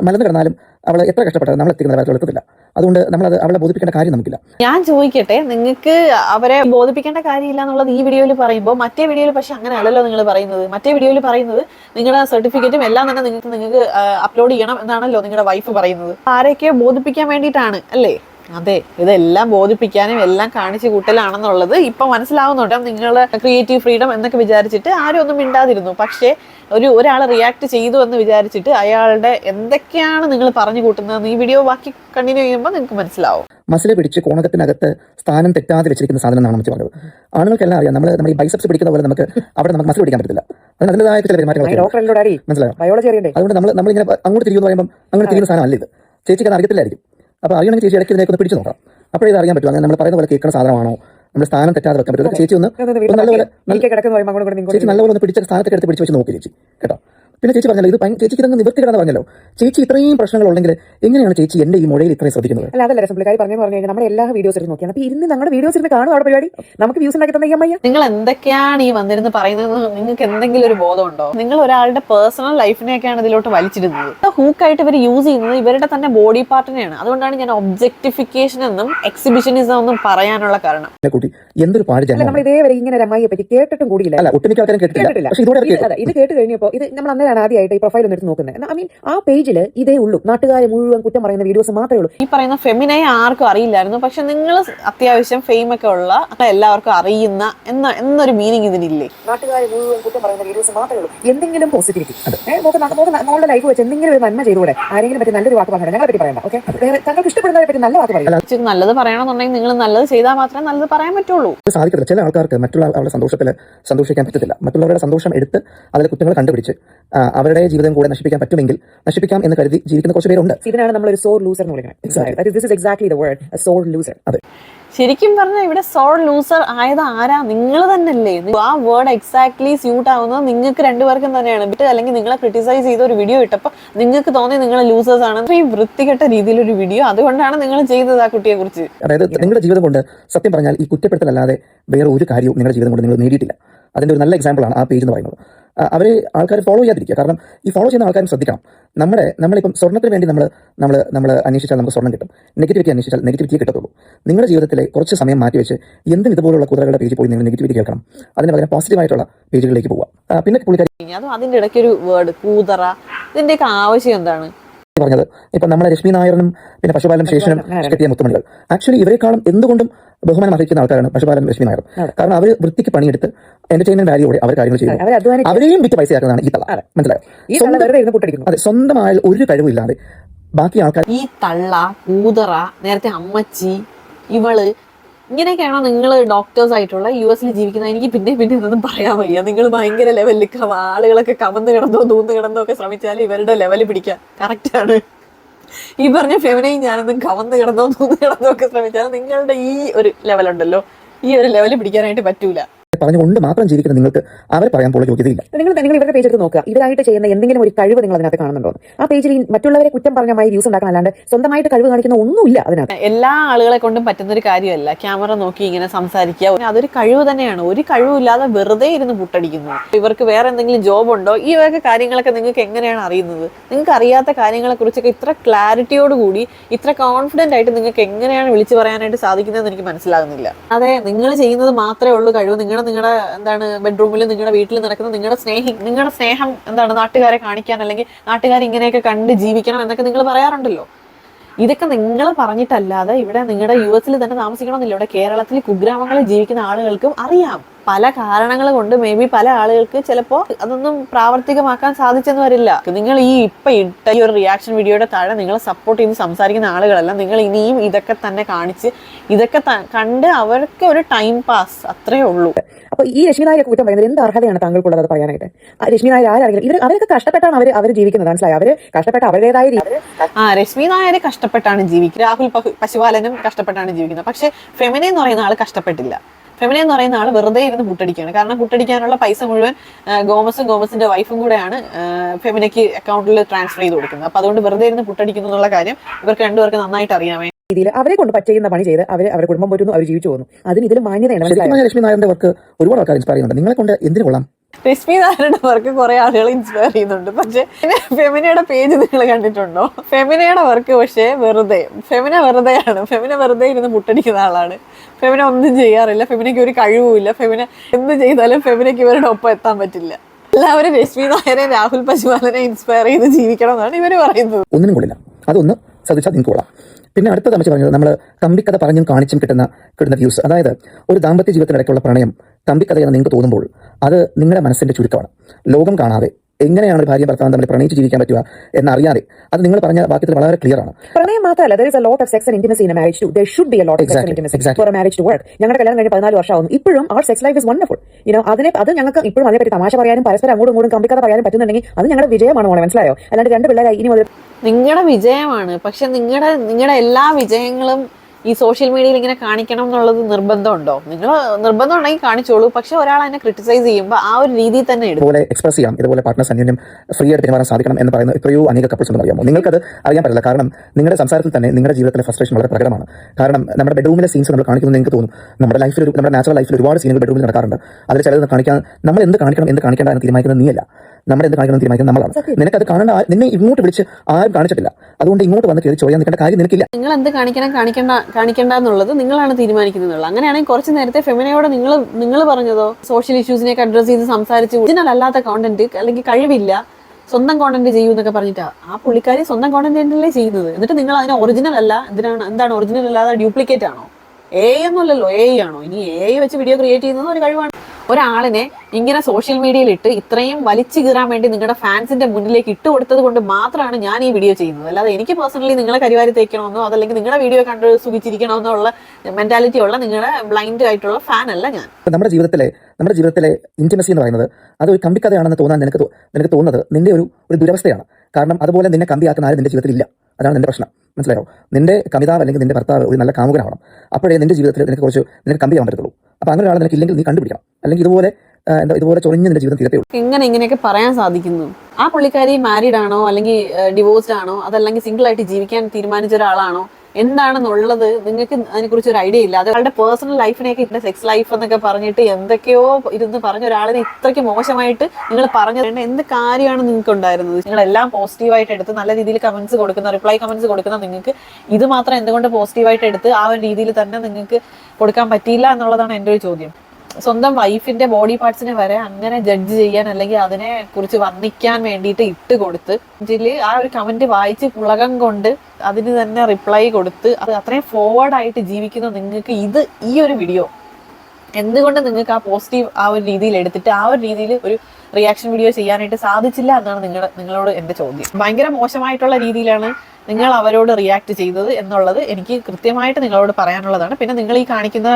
മലന്ന് കിടന്നാലും അവൾ എത്ര കഷ്ടപ്പെട്ടാലും നമ്മൾ എത്തിക്കുന്ന കാര്യത്തിൽ എത്തത്തില്ല അതുകൊണ്ട് നമ്മളത് അവളെ ബോധിപ്പിക്കേണ്ട കാര്യം നമുക്കില്ല. ഞാൻ ചോദിക്കട്ടെ നിങ്ങൾക്ക് അവരെ ബോധിപ്പിക്കേണ്ട കാര്യമില്ല എന്നുള്ളത് ഈ വീഡിയോയിൽ പറയുമ്പോൾ മറ്റേ വീഡിയോയിൽ പക്ഷെ അങ്ങനെ അല്ലല്ലോ നിങ്ങൾ പറയുന്നത്. മറ്റേ വീഡിയോയിൽ പറയുന്നത് നിങ്ങളുടെ സർട്ടിഫിക്കറ്റും എല്ലാം തന്നെ നിങ്ങൾക്ക് നിങ്ങൾക്ക് അപ്ലോഡ് ചെയ്യണം എന്നാണല്ലോ നിങ്ങളുടെ വൈഫ് പറയുന്നത്. ആരെയൊക്കെ ബോധിപ്പിക്കാൻ വേണ്ടിയിട്ടാണ് അല്ലേ? അതെ ഇതെല്ലാം ബോധിപ്പിക്കാനും എല്ലാം കാണിച്ചു കൂട്ടലാണെന്നുള്ളത് ഇപ്പൊ മനസ്സിലാവുന്നുണ്ട്. നിങ്ങൾ ക്രിയേറ്റീവ് ഫ്രീഡം എന്നൊക്കെ വിചാരിച്ചിട്ട് ആരും ഒന്നും മിണ്ടാതിരുന്നു. പക്ഷേ ഒരു ഒരാൾ റിയാക്ട് ചെയ്തു എന്ന് വിചാരിച്ചിട്ട് അയാളുടെ എന്തൊക്കെയാണ് നിങ്ങൾ പറഞ്ഞു കൂട്ടുന്നത്? ഈ വീഡിയോ ബാക്കി കണ്ടിന്യൂ ചെയ്യുമ്പോൾ നിങ്ങൾക്ക് മനസ്സിലാവും. മസിലെ പിടിച്ച് കോണകത്തിനകത്ത് സ്ഥാനം തെറ്റാതെ വെച്ചിരിക്കുന്ന സാധനം എന്നാണ് നമ്മൾ പറഞ്ഞത്. ആണുങ്ങൾക്കെല്ലാം അറിയാം. നമ്മൾ നമ്മുടെ ഈ ബൈസപ്സ് പിടിക്കുന്ന പോലെ നമുക്ക് അവിടെ നമുക്ക് മസിൽ പിടിക്കാൻ പറ്റില്ല അതിന് അതിന്റെതായ ചില അല്ലോ മനസ്സിലായോ? ബയോളജി അറിയണ്ടേ? അതുകൊണ്ട് നമ്മൾ നമ്മളിങ്ങനെ അങ്ങോട്ട് തിരിയുമെന്ന് പറയുമ്പോൾ അങ്ങനെ തിരിയുന്ന സാധനം അല്ല ഇത്. ചേച്ചിക്ക് അത് അറിയത്തില്ലായിരിക്കും. അപ്പോൾ അറിയണമെങ്കിൽ ചേച്ചി ഇടയ്ക്ക് ഇതിനൊക്കെ ഒന്ന് പിടിച്ചു നോക്കാം. അപ്പോഴേ ഇത് അറിയാൻ പറ്റും. അങ്ങനെ നമ്മൾ പറയുന്ന പോലെ കേൾക്കുന്ന സാധനമാണോ? നമ്മൾ സ്ഥാനം തെറ്റാതെ വെക്കാൻ പറ്റും. ചേച്ചി ഒന്ന് നല്ലപോലെ ചേച്ചി നല്ലപോലെ ഒന്ന് പിടിച്ച സ്ഥാനത്തൊക്കെ എടുത്ത് പിടിച്ച് വെച്ച് നോക്കി ചേച്ചി. കേട്ടോ? പിന്നെ ചേച്ചി പറഞ്ഞല്ലോ ഇത് ഭയങ്കര- ചേച്ചിക്ക് നിവർത്തി നിവൃത്തികടന്ന് പറഞ്ഞല്ലോ. ചേച്ചി ഇത്രയും പ്രശ്നങ്ങൾ ഉണ്ടെങ്കിൽ എങ്ങനെയാണ് ചേച്ചി എന്റെ ഈ മുഴയിൽ ഇത്രയും ശ്രദ്ധിക്കുന്നത്? അല്ല അതല്ല രസം കാര്യം പറഞ്ഞു പറഞ്ഞു കഴിഞ്ഞാൽ നമ്മുടെ എല്ലാ വീഡിയോസ് എടുത്ത് നോക്കിയാണ് അപ്പൊ ഇരുന്ന് ഞങ്ങളുടെ വീഡിയോസ് ഇരുന്ന് കാണും അവിടെ പരിപാടി? നമുക്ക് വ്യൂസ് ഉണ്ടാക്കി തന്നെ അമ്മയ്യ. നിങ്ങൾ എന്തൊക്കെയാണ് ഈ വന്നിരുന്ന് പറയുന്നത്? നിങ്ങൾക്ക് എന്തെങ്കിലും ഒരു ബോധമുണ്ടോ? നിങ്ങൾ ഒരാളുടെ പേഴ്സണൽ ലൈഫിനെയൊക്കെയാണ് ഇതിലോട്ട് വലിച്ചിരുന്നത് ഹൂക്കായിട്ട് ഇവർ യൂസ് ചെയ്യുന്നത് ഇവരുടെ തന്നെ ബോഡി പാർട്ടിനെയാണ് അതുകൊണ്ടാണ് ഞാൻ ഒബ്ജക്ടിഫിക്കേഷൻ എന്നും എക്സിബിഷനിസം എന്നും പറയാനുള്ള കാരണം. കുട്ടി എന്തൊരു നമ്മൾ ഇതേവരെ ഇങ്ങനെ ഒരു അമ്മായിയെ പറ്റി കേട്ടിട്ടും കൂടിയില്ല. അല്ല ഒട്ടുമിക്ക ആൾക്കാരും കേട്ടിട്ടില്ല. കേട്ടിട്ടില്ല. പക്ഷെ ഇതോടെ ഇത് കേട്ട്. കഴിഞ്ഞപ്പോ ഇത് നമ്മൾ അന്നേരമാണ് ആദ്യമായിട്ട് ഈ പ്രൊഫൈൽ ഒന്ന് എടുത്ത് നോക്കുന്നത്? ഐ മീൻ ആ പേജിൽ ഇതേ ഉള്ളൂ. നാട്ടുകാരെ മുഴുവൻ കുറ്റം പറയുന്ന വീഡിയോസ് മാത്രമേ ഉള്ളൂ. ഈ പറയുന്ന ഫെമിനയെ ആർക്കും അറിയില്ലായിരുന്നു. പക്ഷെ നിങ്ങൾ അത്യാവശ്യം ഫെയിം ഒക്കെ ഉള്ള എല്ലാവർക്കും അറിയുന്ന എന്ന എന്നൊരു മീനിങ് ഇതിനില്ലേ? നാട്ടുകാരെ മുഴുവൻ കുറ്റം പറയുന്ന വീഡിയോസ് മാത്രമേ ഉള്ളൂ. എന്തെങ്കിലും പോസിറ്റിവിറ്റി നമുക്ക് നമ്മളുടെ ലൈഫ് വെച്ച് എന്തെങ്കിലും ഒരു നന്മ ചെയ്തുകൂടെ? ആരെങ്കിലും പറ്റി നല്ലൊരു വാക്ക് പറഞ്ഞാൽ ഞങ്ങളെ പറ്റി പറയണ്ട ഓക്കെ വേറെ തങ്ങൾക്ക് ഇഷ്ടപ്പെടുന്നവരെ പറ്റി നല്ല വാക്ക് പറയാം. ഇച്ചിരി നല്ലത് പറയണമെന്നുണ്ടെങ്കിൽ നിങ്ങൾ നല്ലത് ചെയ്താൽ മാത്രമേ നല്ലത് പറയാൻ പറ്റുള്ളൂ. സാധിക്കത്തില്ല. ചില ആൾക്കാർക്ക് മറ്റുള്ള ആളുടെ സന്തോഷത്തിൽ സന്തോഷിക്കാൻ പറ്റത്തില്ല. മറ്റുള്ളവരുടെ സന്തോഷം എടുത്ത് അതിലെ കുറ്റങ്ങൾ കണ്ടുപിടിച്ച് അവരുടെ ജീവിതം കൂടെ നശിപ്പിക്കാൻ പറ്റുമെങ്കിൽ നശിപ്പിക്കാം എന്ന് കരുതി ജീവിക്കുന്ന കുറച്ച് പേരുണ്ട്. ഇതിനാണ് നമ്മൾ ഒരു സോർ ലൂസർ എന്ന് വിളിക്കുന്നത്. This is exactly the word sore loser ശരിക്കും പറഞ്ഞാൽ ഇവിടെ സോൾ ലൂസർ ആയത് ആരാ? നിങ്ങൾ തന്നെയല്ലേ. ആ വേർഡ് എക്സാക്ട്ലി സ്യൂട്ട് ആവുന്നത് നിങ്ങൾക്ക് രണ്ടുപേർക്കും തന്നെയാണ്. ബിറ്റ് അല്ലെങ്കിൽ നിങ്ങളെ ക്രിട്ടിസൈസ് ചെയ്ത ഒരു വീഡിയോ ഇട്ടപ്പോൾ നിങ്ങൾക്ക് തോന്നി നിങ്ങൾ ലൂസേഴ്സ് ആണ്. ഈ വൃത്തികെട്ട രീതിയിലൊരു വീഡിയോ അതുകൊണ്ടാണ് നിങ്ങൾ ചെയ്തത് ആ കുട്ടിയെ കുറിച്ച്. അതായത് നിങ്ങളുടെ ജീവിതം കൊണ്ട് സത്യം പറഞ്ഞാൽ ഈ കുറ്റപ്പെടുത്തലല്ലാതെ വേറെ ഒരു കാര്യവും നിങ്ങളുടെ ജീവിതം കൊണ്ട് നിങ്ങൾ നേടിയിട്ടില്ല. അതിന്റെ ഒരു നല്ല എക്സാമ്പിൾ ആണ് ആ പേജ് എന്ന് പറയുന്നത്. ആ, അവരെ ആൾക്കാർ ഫോളോ ചെയ്യാതിരിക്കുക. കാരണം ഈ ഫോളോ ചെയ്യുന്ന ആൾക്കാരും ശ്രദ്ധിക്കണം. നമ്മുടെ നമ്മളിപ്പം സ്വർണത്തിന് വേണ്ടി നമ്മൾ നമ്മൾ നമ്മൾ അന്വേഷിച്ചാൽ നമുക്ക് സ്വർണം കിട്ടും. നെഗറ്റിവിറ്റി അന്വേഷിച്ചാൽ നെഗറ്റിവിറ്റി കിട്ടത്തുള്ളൂ. നിങ്ങളുടെ ജീവിതത്തിലെ കുറച്ച് സമയം മാറ്റി വെച്ച് എന്തും ഇതുപോലുള്ള കുതിരകളുടെ പേജിൽ പോയി നിങ്ങൾ നെഗറ്റിവിറ്റി കേൾക്കണം? അതിന് പകരം പോസിറ്റീവായിട്ടുള്ള പേജുകളിലേക്ക് പോവുക. പിന്നെ പുള്ളിക്കാരി അതും വേർഡ് കൂതറ. ആവശ്യം എന്താണ്? പറഞ്ഞത്. ഇപ്പൊ നമ്മളെ രശ്മി നായരനും പിന്നെ പശുപാലനം ശേഷനും കെട്ടിയ മുത്തുമണികൾ. ആക്ച്വലി ഇവരെക്കാളും എന്തുകൊണ്ടും ബഹുമാനം അർഹിക്കുന്ന ആൾക്കാരാണ് പശുപാലൻ ലക്ഷ്മി നായർ. കാരണം അവർ വൃത്തിക്ക് പണിയെടുത്ത് എന്റർടൈൻമെന്റ് വാല്യൂടെ അവർ കാര്യങ്ങൾ ചെയ്യുന്നു. അവരെയും വിറ്റ് പൈസയാക്കുന്നതാണ് ഈ തള മനസ്സിലായോ? ഈ തള്ള പുട്ടടിക്കുന്നു അതെ സ്വന്തമായ ഒരു കഴിവില്ലാതെ ബാക്കി ആൾക്കാർ ഈ തള്ള കൂതറ നേരത്തെ അമ്മച്ചി ഇവൾ ഇങ്ങനെയൊക്കെയാണോ നിങ്ങൾ ഡോക്ടേഴ്സ് ആയിട്ടുള്ള യു എസിൽ ജീവിക്കുന്നത്? എനിക്ക് പിന്നെ പിന്നെ ഇതൊന്നും പറയാൻ വയ്യ. നിങ്ങൾ ഭയങ്കര ലെവലിൽ ആളുകളൊക്കെ കമന്ന് കിടന്നോ തൂന്ന് കിടന്നോ ഒക്കെ ശ്രമിച്ചാൽ ഇവരുടെ ലെവൽ പിടിക്കാൻ കറക്റ്റാണ് ഈ പറഞ്ഞ ഫെമിനെയും ഞാനൊന്നും കവന്ന് കിടന്നോ തൂന്ന് കിടന്നോ ഒക്കെ ശ്രമിച്ചാൽ നിങ്ങളുടെ ഈ ഒരു ലെവലുണ്ടല്ലോ ഈ ഒരു ലെവൽ പിടിക്കാനായിട്ട് പറ്റൂല. പറഞ്ഞുകൊണ്ട് മാത്രം ജീവിക്കുന്ന നിങ്ങൾക്ക് അവർ പറയാൻ പോലും യോഗ്യതയില്ല. നിങ്ങൾ നിങ്ങൾ ഇവരുടെ പേജ് എടുത്ത് നോക്കുക. ഇവരായിട്ട് ചെയ്യുന്ന എന്തെങ്കിലും ഒരു കഴിവ് നിങ്ങൾ അതിനകത്ത് കാണുന്നുണ്ടോ? ആ പേജിൽ മറ്റുള്ളവരെ കുറ്റം പറഞ്ഞമായി വ്യൂസ് ഉണ്ടാക്കാൻ അല്ലാണ്ട് സ്വന്തമായിട്ട് കഴിവ് കാണിക്കുന്ന ഒന്നുമില്ല അതിനകത്ത്. എല്ലാ ആളുകളെ കൊണ്ടും പറ്റുന്ന ഒരു കാര്യമല്ല. ക്യാമറ നോക്കി ഇങ്ങനെ സംസാരിക്കുക. അതൊരു കഴിവ് തന്നെയാണ്. ഒരു കഴിവില്ലാതെ വെറുതെ ഇരുന്ന് പുട്ടടിക്കുന്നു. ഇവർക്ക് വേറെ എന്തെങ്കിലും ജോബ് ഉണ്ടോ? ഈ വക കാര്യങ്ങളൊക്കെ നിങ്ങൾക്ക് എങ്ങനെയാണ് അറിയുന്നത്? നിങ്ങൾക്ക് അറിയാത്ത കാര്യങ്ങളെ കുറിച്ചൊക്കെ ഇത്ര ക്ലാരിറ്റിയോട് കൂടി ഇത്ര കോൺഫിഡന്റ് ആയിട്ട് നിങ്ങൾക്ക് എങ്ങനെയാണ് വിളിച്ചു പറയാനായിട്ട് സാധിക്കുന്നതെന്ന് എനിക്ക് മനസ്സിലാകുന്നില്ല. അതെ നിങ്ങൾ ചെയ്യുന്നത് മാത്രമേ ഉള്ളൂ. കഴിവ് നിങ്ങളുടെ നിങ്ങളുടെ എന്താണ് ബെഡ്റൂമിൽ നിങ്ങളുടെ വീട്ടിൽ നടക്കുന്ന നിങ്ങളുടെ സ്നേഹി നിങ്ങളുടെ സ്നേഹം എന്താണ് നാട്ടുകാരെ കാണിക്കാൻ അല്ലെങ്കിൽ നാട്ടുകാർ ഇങ്ങനെയൊക്കെ കണ്ട് ജീവിക്കണം എന്നൊക്കെ നിങ്ങൾ പറയാറുണ്ടല്ലോ. ഇതൊക്കെ നിങ്ങൾ പറഞ്ഞിട്ടല്ലാതെ ഇവിടെ നിങ്ങളുടെ യു എസിൽ തന്നെ താമസിക്കണമെന്നില്ല. ഇവിടെ കേരളത്തിൽ കുഗ്രാമങ്ങളിൽ ജീവിക്കുന്ന ആളുകൾക്കും അറിയാം. പല കാരണങ്ങൾ കൊണ്ട് മേ ബി പല ആളുകൾക്ക് ചിലപ്പോ അതൊന്നും പ്രാവർത്തികമാക്കാൻ സാധിച്ചെന്ന് വരില്ല. നിങ്ങൾ ഈ ഇപ്പൊ ഇട്ട ഈ ഒരു റിയാക്ഷൻ വീഡിയോയുടെ താഴെ നിങ്ങൾ സപ്പോർട്ട് ചെയ്ത് സംസാരിക്കുന്ന ആളുകളല്ല. നിങ്ങൾ ഇനിയും ഇതൊക്കെ തന്നെ കാണിച്ച് ഇതൊക്കെ കണ്ട് അവർക്ക് ഒരു ടൈം പാസ് അത്രേ ഉള്ളൂ. അപ്പൊ ഈ രശ്മി നായരെ കുറ്റം പറയുന്നത് എന്ത് അർഹതയാണ് താങ്കൾക്കുള്ളത് അത് പറയാനായിട്ട്? ആ രശ്മി നായർ ആരാണെങ്കിലും ഇവർ അവരൊക്കെ കഷ്ടപ്പെട്ടാണ് അവർ അവർ ജീവിക്കുന്നത് മനസ്സിലായി? അവർ കഷ്ടപ്പെട്ട അവരുടേതായ രീതി ആ രശ്മി നായരെ കഷ്ടപ്പെട്ടാണ് ജീവിക്കുന്നത് രാഹുൽ പശുപാലനും കഷ്ടപ്പെട്ടാണ് ജീവിക്കുന്നത്. പക്ഷെ ഫെമിനെന്ന് പറയുന്ന ആൾ കഷ്ടപ്പെട്ടില്ല. ഫെമിന എന്ന് പറയുന്ന ആൾ വെറുതെ ഇരുന്ന് പുട്ടടിക്കുകയാണ് കാരണം പുട്ടടിക്കാനുള്ള പൈസ മുഴുവൻ ഗോമസും ഗോമസിന്റെ വൈഫും കൂടെയാണ് ഫെമിനയ്ക്ക് അക്കൗണ്ടിൽ ട്രാൻസ്ഫർ ചെയ്ത് കൊടുക്കുന്നത്. അപ്പൊ അതുകൊണ്ട് വെറുതെ ഇരുന്ന് പുട്ടടിക്കുന്നു എന്നുള്ള കാര്യം ഇവർക്ക് രണ്ടുപേർക്ക് നന്നായിട്ട് അറിയാമേ. രീതിയിൽ അവരെ കൊണ്ട് പറ്റുന്ന പണി ചെയ്ത് അവർ അവരുടെ കുടുംബം പോറ്റുന്നു അവർ ജീവിച്ചു പോകുന്നു. അതിന് ഇതിൽ മാന്യതയാണ് ലക്ഷ്മി നായരുടെ വർക്ക് ഒരുപാട് ആൾക്കാർ ഇൻസ്പയർ ചെയ്യുന്നുണ്ട്. നിങ്ങളെ കൊണ്ട് എന്തിനു കൊള്ളാം? രശ്മി നാരായണ വർക്ക് കുറെ ആളുകൾ ഇൻസ്പയർ ചെയ്യുന്നുണ്ട്. പക്ഷെ ഫെമിനയുടെ പേജ് നിങ്ങൾ കണ്ടിട്ടുണ്ടോ? ഫെമിനയുടെ വർക്ക് പക്ഷേ വെറുതെ. ഫെമിന വെറുതെയാണ്. ഫെമിന വെറുതെ ഇരുന്ന് മുട്ടടിക്കുന്ന ആളാണ്. ഫെമിന ഒന്നും ചെയ്യാറില്ല. ഫെമിനയ്ക്ക് ഒരു കഴിവുമില്ല. ഫെമിന എന്ത് ചെയ്താലും ഫെമിനയ്ക്ക് ഇവരുടെ ഒപ്പം എത്താൻ പറ്റില്ല. എല്ലാവരും രശ്മി നായരെ രാഹുൽ പശുപാലനെ ഇൻസ്പയർ ചെയ്ത് ജീവിക്കണം എന്നാണ് ഇവർ പറയുന്നത്. ഒന്നിനും കൊള്ളില്ല. അതൊന്ന് ശ്രദ്ധിച്ചാൽ നിങ്ങൾക്ക് കൊള്ളാം. പിന്നെ അടുത്ത തമിച്ച് പറഞ്ഞത് നമ്മൾ കമ്പിക്കഥ പറഞ്ഞും കാണിച്ചും കിട്ടുന്ന കിട്ടുന്ന വ്യൂസ് അതായത് ഒരു ദാമ്പത്യ ജീവിതത്തിനിടയ്ക്കുള്ള പ്രണയം കമ്പിക്കഥയെന്ന് നിങ്ങൾക്ക് തോന്നുമ്പോൾ അത് നിങ്ങളുടെ മനസ്സിന്റെ ചുരുക്കമാണ്. ലോകം കാണാതെ എങ്ങനെയാണ് ഒരു ഭാര്യയും ഭർത്താവും തമ്മിൽ പ്രണയിച്ച് ജീവിക്കാൻ പറ്റുക എന്നറിയാതെ അത് നിങ്ങൾ പറഞ്ഞ വാക്യത്തിൽ വളരെ ക്ലിയർ ആണ്. പ്രണയം മാത്രമല്ല there is a lot of sex and intimacy in a marriage too. There should be a lot of sex and for intimacy exactly. for a marriage to work. ഞങ്ങളുടെ കല്യാണം കഴിഞ്ഞ് പതിനാല് വർഷമാവുന്നു. ഇപ്പോഴും our sex life is wonderful. You know അതിനെ അത് ഞങ്ങൾക്ക് ഇപ്പോഴും അതേപറ്റി തമാശ പറയാനും പരസ്പരം അങ്ങോട്ടും ഇങ്ങോട്ടും കമ്പിക്കഥ പറയാനും പറ്റുന്നുണ്ടെങ്കിൽ അത് ഞങ്ങളുടെ വിജയമാണ് മോളെ മനസ്സിലായോ? അല്ലാണ്ട് രണ്ട് പിള്ളേരായി ഇനി മുതൽ നിങ്ങളുടെ വിജയമാണ്. പക്ഷെ നിങ്ങളുടെ നിങ്ങളുടെ എല്ലാ വിജയങ്ങളും ഈ സോഷ്യൽ മീഡിയയിൽ ഇങ്ങനെ കാണിക്കണം എന്നുള്ളത് നിർബന്ധമുണ്ടോ? നിങ്ങൾ നിർബന്ധം ഉണ്ടെങ്കിൽ കാണിച്ചോളൂ. പക്ഷെ ഒരാൾ അതിനെ ക്രിട്ടിസൈസ് ചെയ്യുമ്പോൾ ആ ഒരു രീതിയിൽ തന്നെ ഇതുപോലെ എക്സ്പ്രസ് ചെയ്യാം. ഇതുപോലെ പാർട്ട്നേഴ്സ് അന്യോന്യം ഫ്രീ ആയിട്ട് പെരുമാറാൻ സാധിക്കണം എന്ന് പറയുന്ന എത്രയോ അനേക കപ്പിൾസ് ഉണ്ടെന്ന് അറിയാമോ? നിങ്ങൾക്കത് അറിയാൻ പറ്റില്ല. കാരണം നിങ്ങളുടെ സംസാരത്തിൽ തന്നെ നിങ്ങളുടെ ജീവിതത്തിലെ ഫ്രസ്ട്രേഷൻ വളരെ പ്രകടമാണ്. കാരണം നമ്മുടെ ബെഡ്റൂമിലെ സീൻസ് നമ്മൾ കാണിക്കുന്നത് നിങ്ങൾക്ക് തോന്നും. നമ്മുടെ ലൈഫിൽ നമ്മുടെ നാച്ചുറൽ ലൈഫിൽ ഒരുപാട് സീനുകൾ ബെഡ്റൂമിൽ നടക്കാറുണ്ട്. അതിൽ ചിലത് കാണിക്കാൻ നമ്മൾ എന്ത് കാണിക്കണം എന്ത് കാണിക്കേണ്ട എന്ന് തീരുമാനിക്കുന്നത് നീയല്ല. നമ്മൾ എന്ത് കാണിക്കണം തീരുമാനിക്കുന്നത് നമ്മളാണ്. നിനക്കത് കാണേണ്ട ആ- നിന്നെ ഇങ്ങോട്ട് വിളിച്ച് ആരും കാണിച്ചിട്ടില്ല. അതുകൊണ്ട് ഇങ്ങോട്ട് വന്ന് കയറി ചോദിക്കാൻ നിൽക്കേണ്ട കാര്യം നിനക്കില്ല. നിങ്ങൾ എന്ത് കാണിക്കണം കാണിക്കണ്ട കാണിക്കണ്ട എന്നുള്ളത് നിങ്ങളാണ് തീരുമാനിക്കുന്നത് അങ്ങനെയാണെങ്കിൽ കുറച്ച് നേരത്തെ ഫെമിനയോട് നിങ്ങൾ നിങ്ങൾ പറഞ്ഞതോ? സോഷ്യൽ ഇഷ്യൂസിനെയൊക്കെ അഡ്രസ് ചെയ്ത് സംസാരിച്ച് ഒറിജിനൽ അല്ലാത്ത കോണ്ടന്റ് അല്ലെങ്കിൽ കഴിവില്ല. സ്വന്തം കോണ്ടന്റ് ചെയ്യൂ എന്നൊക്കെ പറഞ്ഞിട്ടാ. ആ പുള്ളിക്കാരി സ്വന്തം കോണ്ടന്റ് അല്ലേ ചെയ്യുന്നത്? എന്നിട്ട് നിങ്ങൾ അതിനെ ഒറിജിനൽ അല്ല എന്തിനാണ് എന്താണ് ഒറിജിനൽ അല്ലാതെ ഡ്യൂപ്ലിക്കേറ്റ് ആണോ? എ ഒന്നുമല്ലല്ലോ എ ആണോ? ഇനി എ വെച്ച് വീഡിയോ ക്രിയേറ്റ് ചെയ്യുന്നത് ഒരു കഴിവാണ്. ഒരാളിനെ ഇങ്ങനെ സോഷ്യൽ മീഡിയയിൽ ഇട്ട് ഇത്രയും വലിച്ചു കീറാൻ വേണ്ടി നിങ്ങളുടെ ഫാൻസിന്റെ മുന്നിലേക്ക് ഇട്ട് കൊടുത്തത് കൊണ്ട് മാത്രമാണ് ഞാൻ ഈ വീഡിയോ ചെയ്യുന്നത്. അല്ലാതെ എനിക്ക് പേഴ്സണലി നിങ്ങളെ കരിവാരി തേക്കണമെന്നോ അതല്ലെങ്കിൽ നിങ്ങളുടെ വീഡിയോ കണ്ട് സുഖിച്ചിരിക്കണമെന്നോ ഉള്ള മെന്റാലിറ്റി ഉള്ള നിങ്ങളുടെ ബ്ലൈൻഡ് ആയിട്ടുള്ള ഫാൻ അല്ല ഞാൻ. നമ്മുടെ ജീവിതത്തിലെ നമ്മുടെ ജീവിതത്തിലെ ഇന്റിമസി എന്ന് പറയുന്നത് അത് ഒരു കമ്പിക്കഥയാണെന്ന് തോന്നാൻ നിനക്ക് നിനക്ക് തോന്നുന്നത് നിന്റെ ഒരു ഒരു ദുരവസ്ഥയാണ്. കാരണം അതുപോലെ നിന്നെ കമ്പിയാക്കുന്ന ആരും നിന്റെ ജീവിതത്തിൽ ഇല്ല. അതാണ് നിന്റെ പ്രശ്നം. മനസ്സിലായോ? നിന്റെ കവിതാവ് അല്ലെങ്കിൽ നിന്റെ ഭർത്താവ് ഒരു നല്ല കാമുകനാവണം. അപ്പോഴേ നിന്റെ ജീവിതത്തിൽ നിനക്ക് കുറച്ച് നിനക്ക് കമ്പി കമ്പിയാവാൻ പറ്റത്തുള്ളൂ. അപ്പൊ അങ്ങനെ ഒരാൾ നിനക്ക് ഇല്ലെങ്കിൽ നീ കണ്ടുപിടിക്കണം. അല്ലെങ്കിൽ ഇതുപോലെ എന്താ ഇതുപോലെ ചൊറിഞ്ഞ് നിന്റെ ജീവിതം തീരത്തേ എങ്ങനെ ഇങ്ങനെയൊക്കെ പറയാൻ സാധിക്കുന്നു? ആ പുള്ളിക്കാരി മാരീഡ് ആണോ? അല്ലെങ്കിൽ ഡിവോഴ്സ്ഡ് ആണോ? അതല്ലെങ്കിൽ സിംഗിൾ ആയിട്ട് ജീവിക്കാൻ തീരുമാനിച്ച ഒരാളാണോ? എന്താണെന്നുള്ളത് നിങ്ങൾക്ക് അതിനെക്കുറിച്ച് ഒരു ഐഡിയ ഇല്ല. അത് അവരുടെ പേഴ്സണൽ ലൈഫിനെയൊക്കെ ഇന്ന സെക്സ് ലൈഫ് എന്നൊക്കെ പറഞ്ഞിട്ട് എന്തൊക്കെയോ ഇരുന്ന് പറഞ്ഞ ഒരാളിനെ ഇത്രയ്ക്ക് മോശമായിട്ട് നിങ്ങൾ പറഞ്ഞു എന്ത് കാര്യമാണ് നിങ്ങൾക്ക് ഉണ്ടായിരുന്നത് നിങ്ങൾ എല്ലാം പോസിറ്റീവായിട്ട് എടുത്ത് നല്ല രീതിയിൽ കമന്റ്സ് കൊടുക്കുന്ന റിപ്ലൈ കമന്റ്സ് കൊടുക്കുന്ന നിങ്ങൾക്ക് ഇത് മാത്രം എന്തുകൊണ്ട് പോസിറ്റീവായിട്ട് എടുത്ത് ആ ഒരു രീതിയിൽ തന്നെ നിങ്ങൾക്ക് കൊടുക്കാൻ പറ്റിയില്ല എന്നുള്ളതാണ് എന്റെ ഒരു ചോദ്യം. സ്വന്തം വൈഫിന്റെ ബോഡി പാർട്സിനെ വരെ അങ്ങനെ ജഡ്ജ് ചെയ്യാൻ അല്ലെങ്കിൽ അതിനെ കുറിച്ച് വർണിക്കാൻ വേണ്ടിയിട്ട് ഇട്ട് കൊടുത്ത് ഇതിൽ ആ ഒരു കമന്റ് വായിച്ച് പുളകം കൊണ്ട് അതിന് തന്നെ റിപ്ലൈ കൊടുത്ത് അത് അത്രയും ഫോർവേഡ് ആയിട്ട് ജീവിക്കുന്ന നിങ്ങൾക്ക് ഇത് ഈ ഒരു വീഡിയോ എന്തുകൊണ്ട് നിങ്ങൾക്ക് ആ പോസിറ്റീവ് ആ ഒരു രീതിയിൽ എടുത്തിട്ട് ആ ഒരു രീതിയിൽ ഒരു റിയാക്ഷൻ വീഡിയോ ചെയ്യാനായിട്ട് സാധിച്ചില്ല എന്നാണ് നിങ്ങൾ നിങ്ങളോട് എന്റെ ചോദ്യം. ഭയങ്കര മോശമായിട്ടുള്ള രീതിയിലാണ് നിങ്ങൾ അവരോട് റിയാക്ട് ചെയ്തത് എന്നുള്ളത് എനിക്ക് കൃത്യമായിട്ട് നിങ്ങളോട് പറയാനുള്ളതാണ്. പിന്നെ നിങ്ങൾ ഈ കാണിക്കുന്ന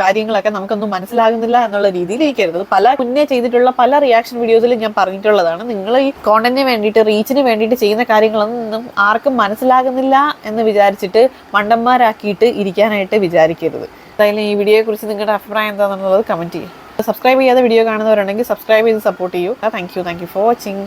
കാര്യങ്ങളൊക്കെ നമുക്കൊന്നും മനസ്സിലാകുന്നില്ല എന്നുള്ള രീതിയിൽ ഇരിക്കരുത് പല മുന്നേ ചെയ്തിട്ടുള്ള പല റിയാക്ഷൻ വീഡിയോസിലും ഞാൻ പറഞ്ഞിട്ടുള്ളതാണ്. നിങ്ങൾ ഈ കോണ്ടന്റിന് വേണ്ടിയിട്ട് റീച്ചിന് വേണ്ടിയിട്ട് ചെയ്യുന്ന കാര്യങ്ങളൊന്നും ആർക്കും മനസ്സിലാകുന്നില്ല എന്ന് വിചാരിച്ചിട്ട് മണ്ടന്മാരാക്കിയിട്ട് ഇരിക്കാനായിട്ട് വിചാരിക്കരുത്. എന്തായാലും ഈ വീഡിയോയെ കുറിച്ച് നിങ്ങളുടെ അഭിപ്രായം എന്താണെന്നുള്ളത് കമന്റ് ചെയ്യും. സബ്സ്ക്രൈബ് ചെയ്യാതെ വീഡിയോ കാണുന്നവരുണ്ടെങ്കിൽ സബ്സ്ക്രൈബ് ചെയ്ത് സപ്പോർട്ട് ചെയ്യൂ. Thank you thank you for watching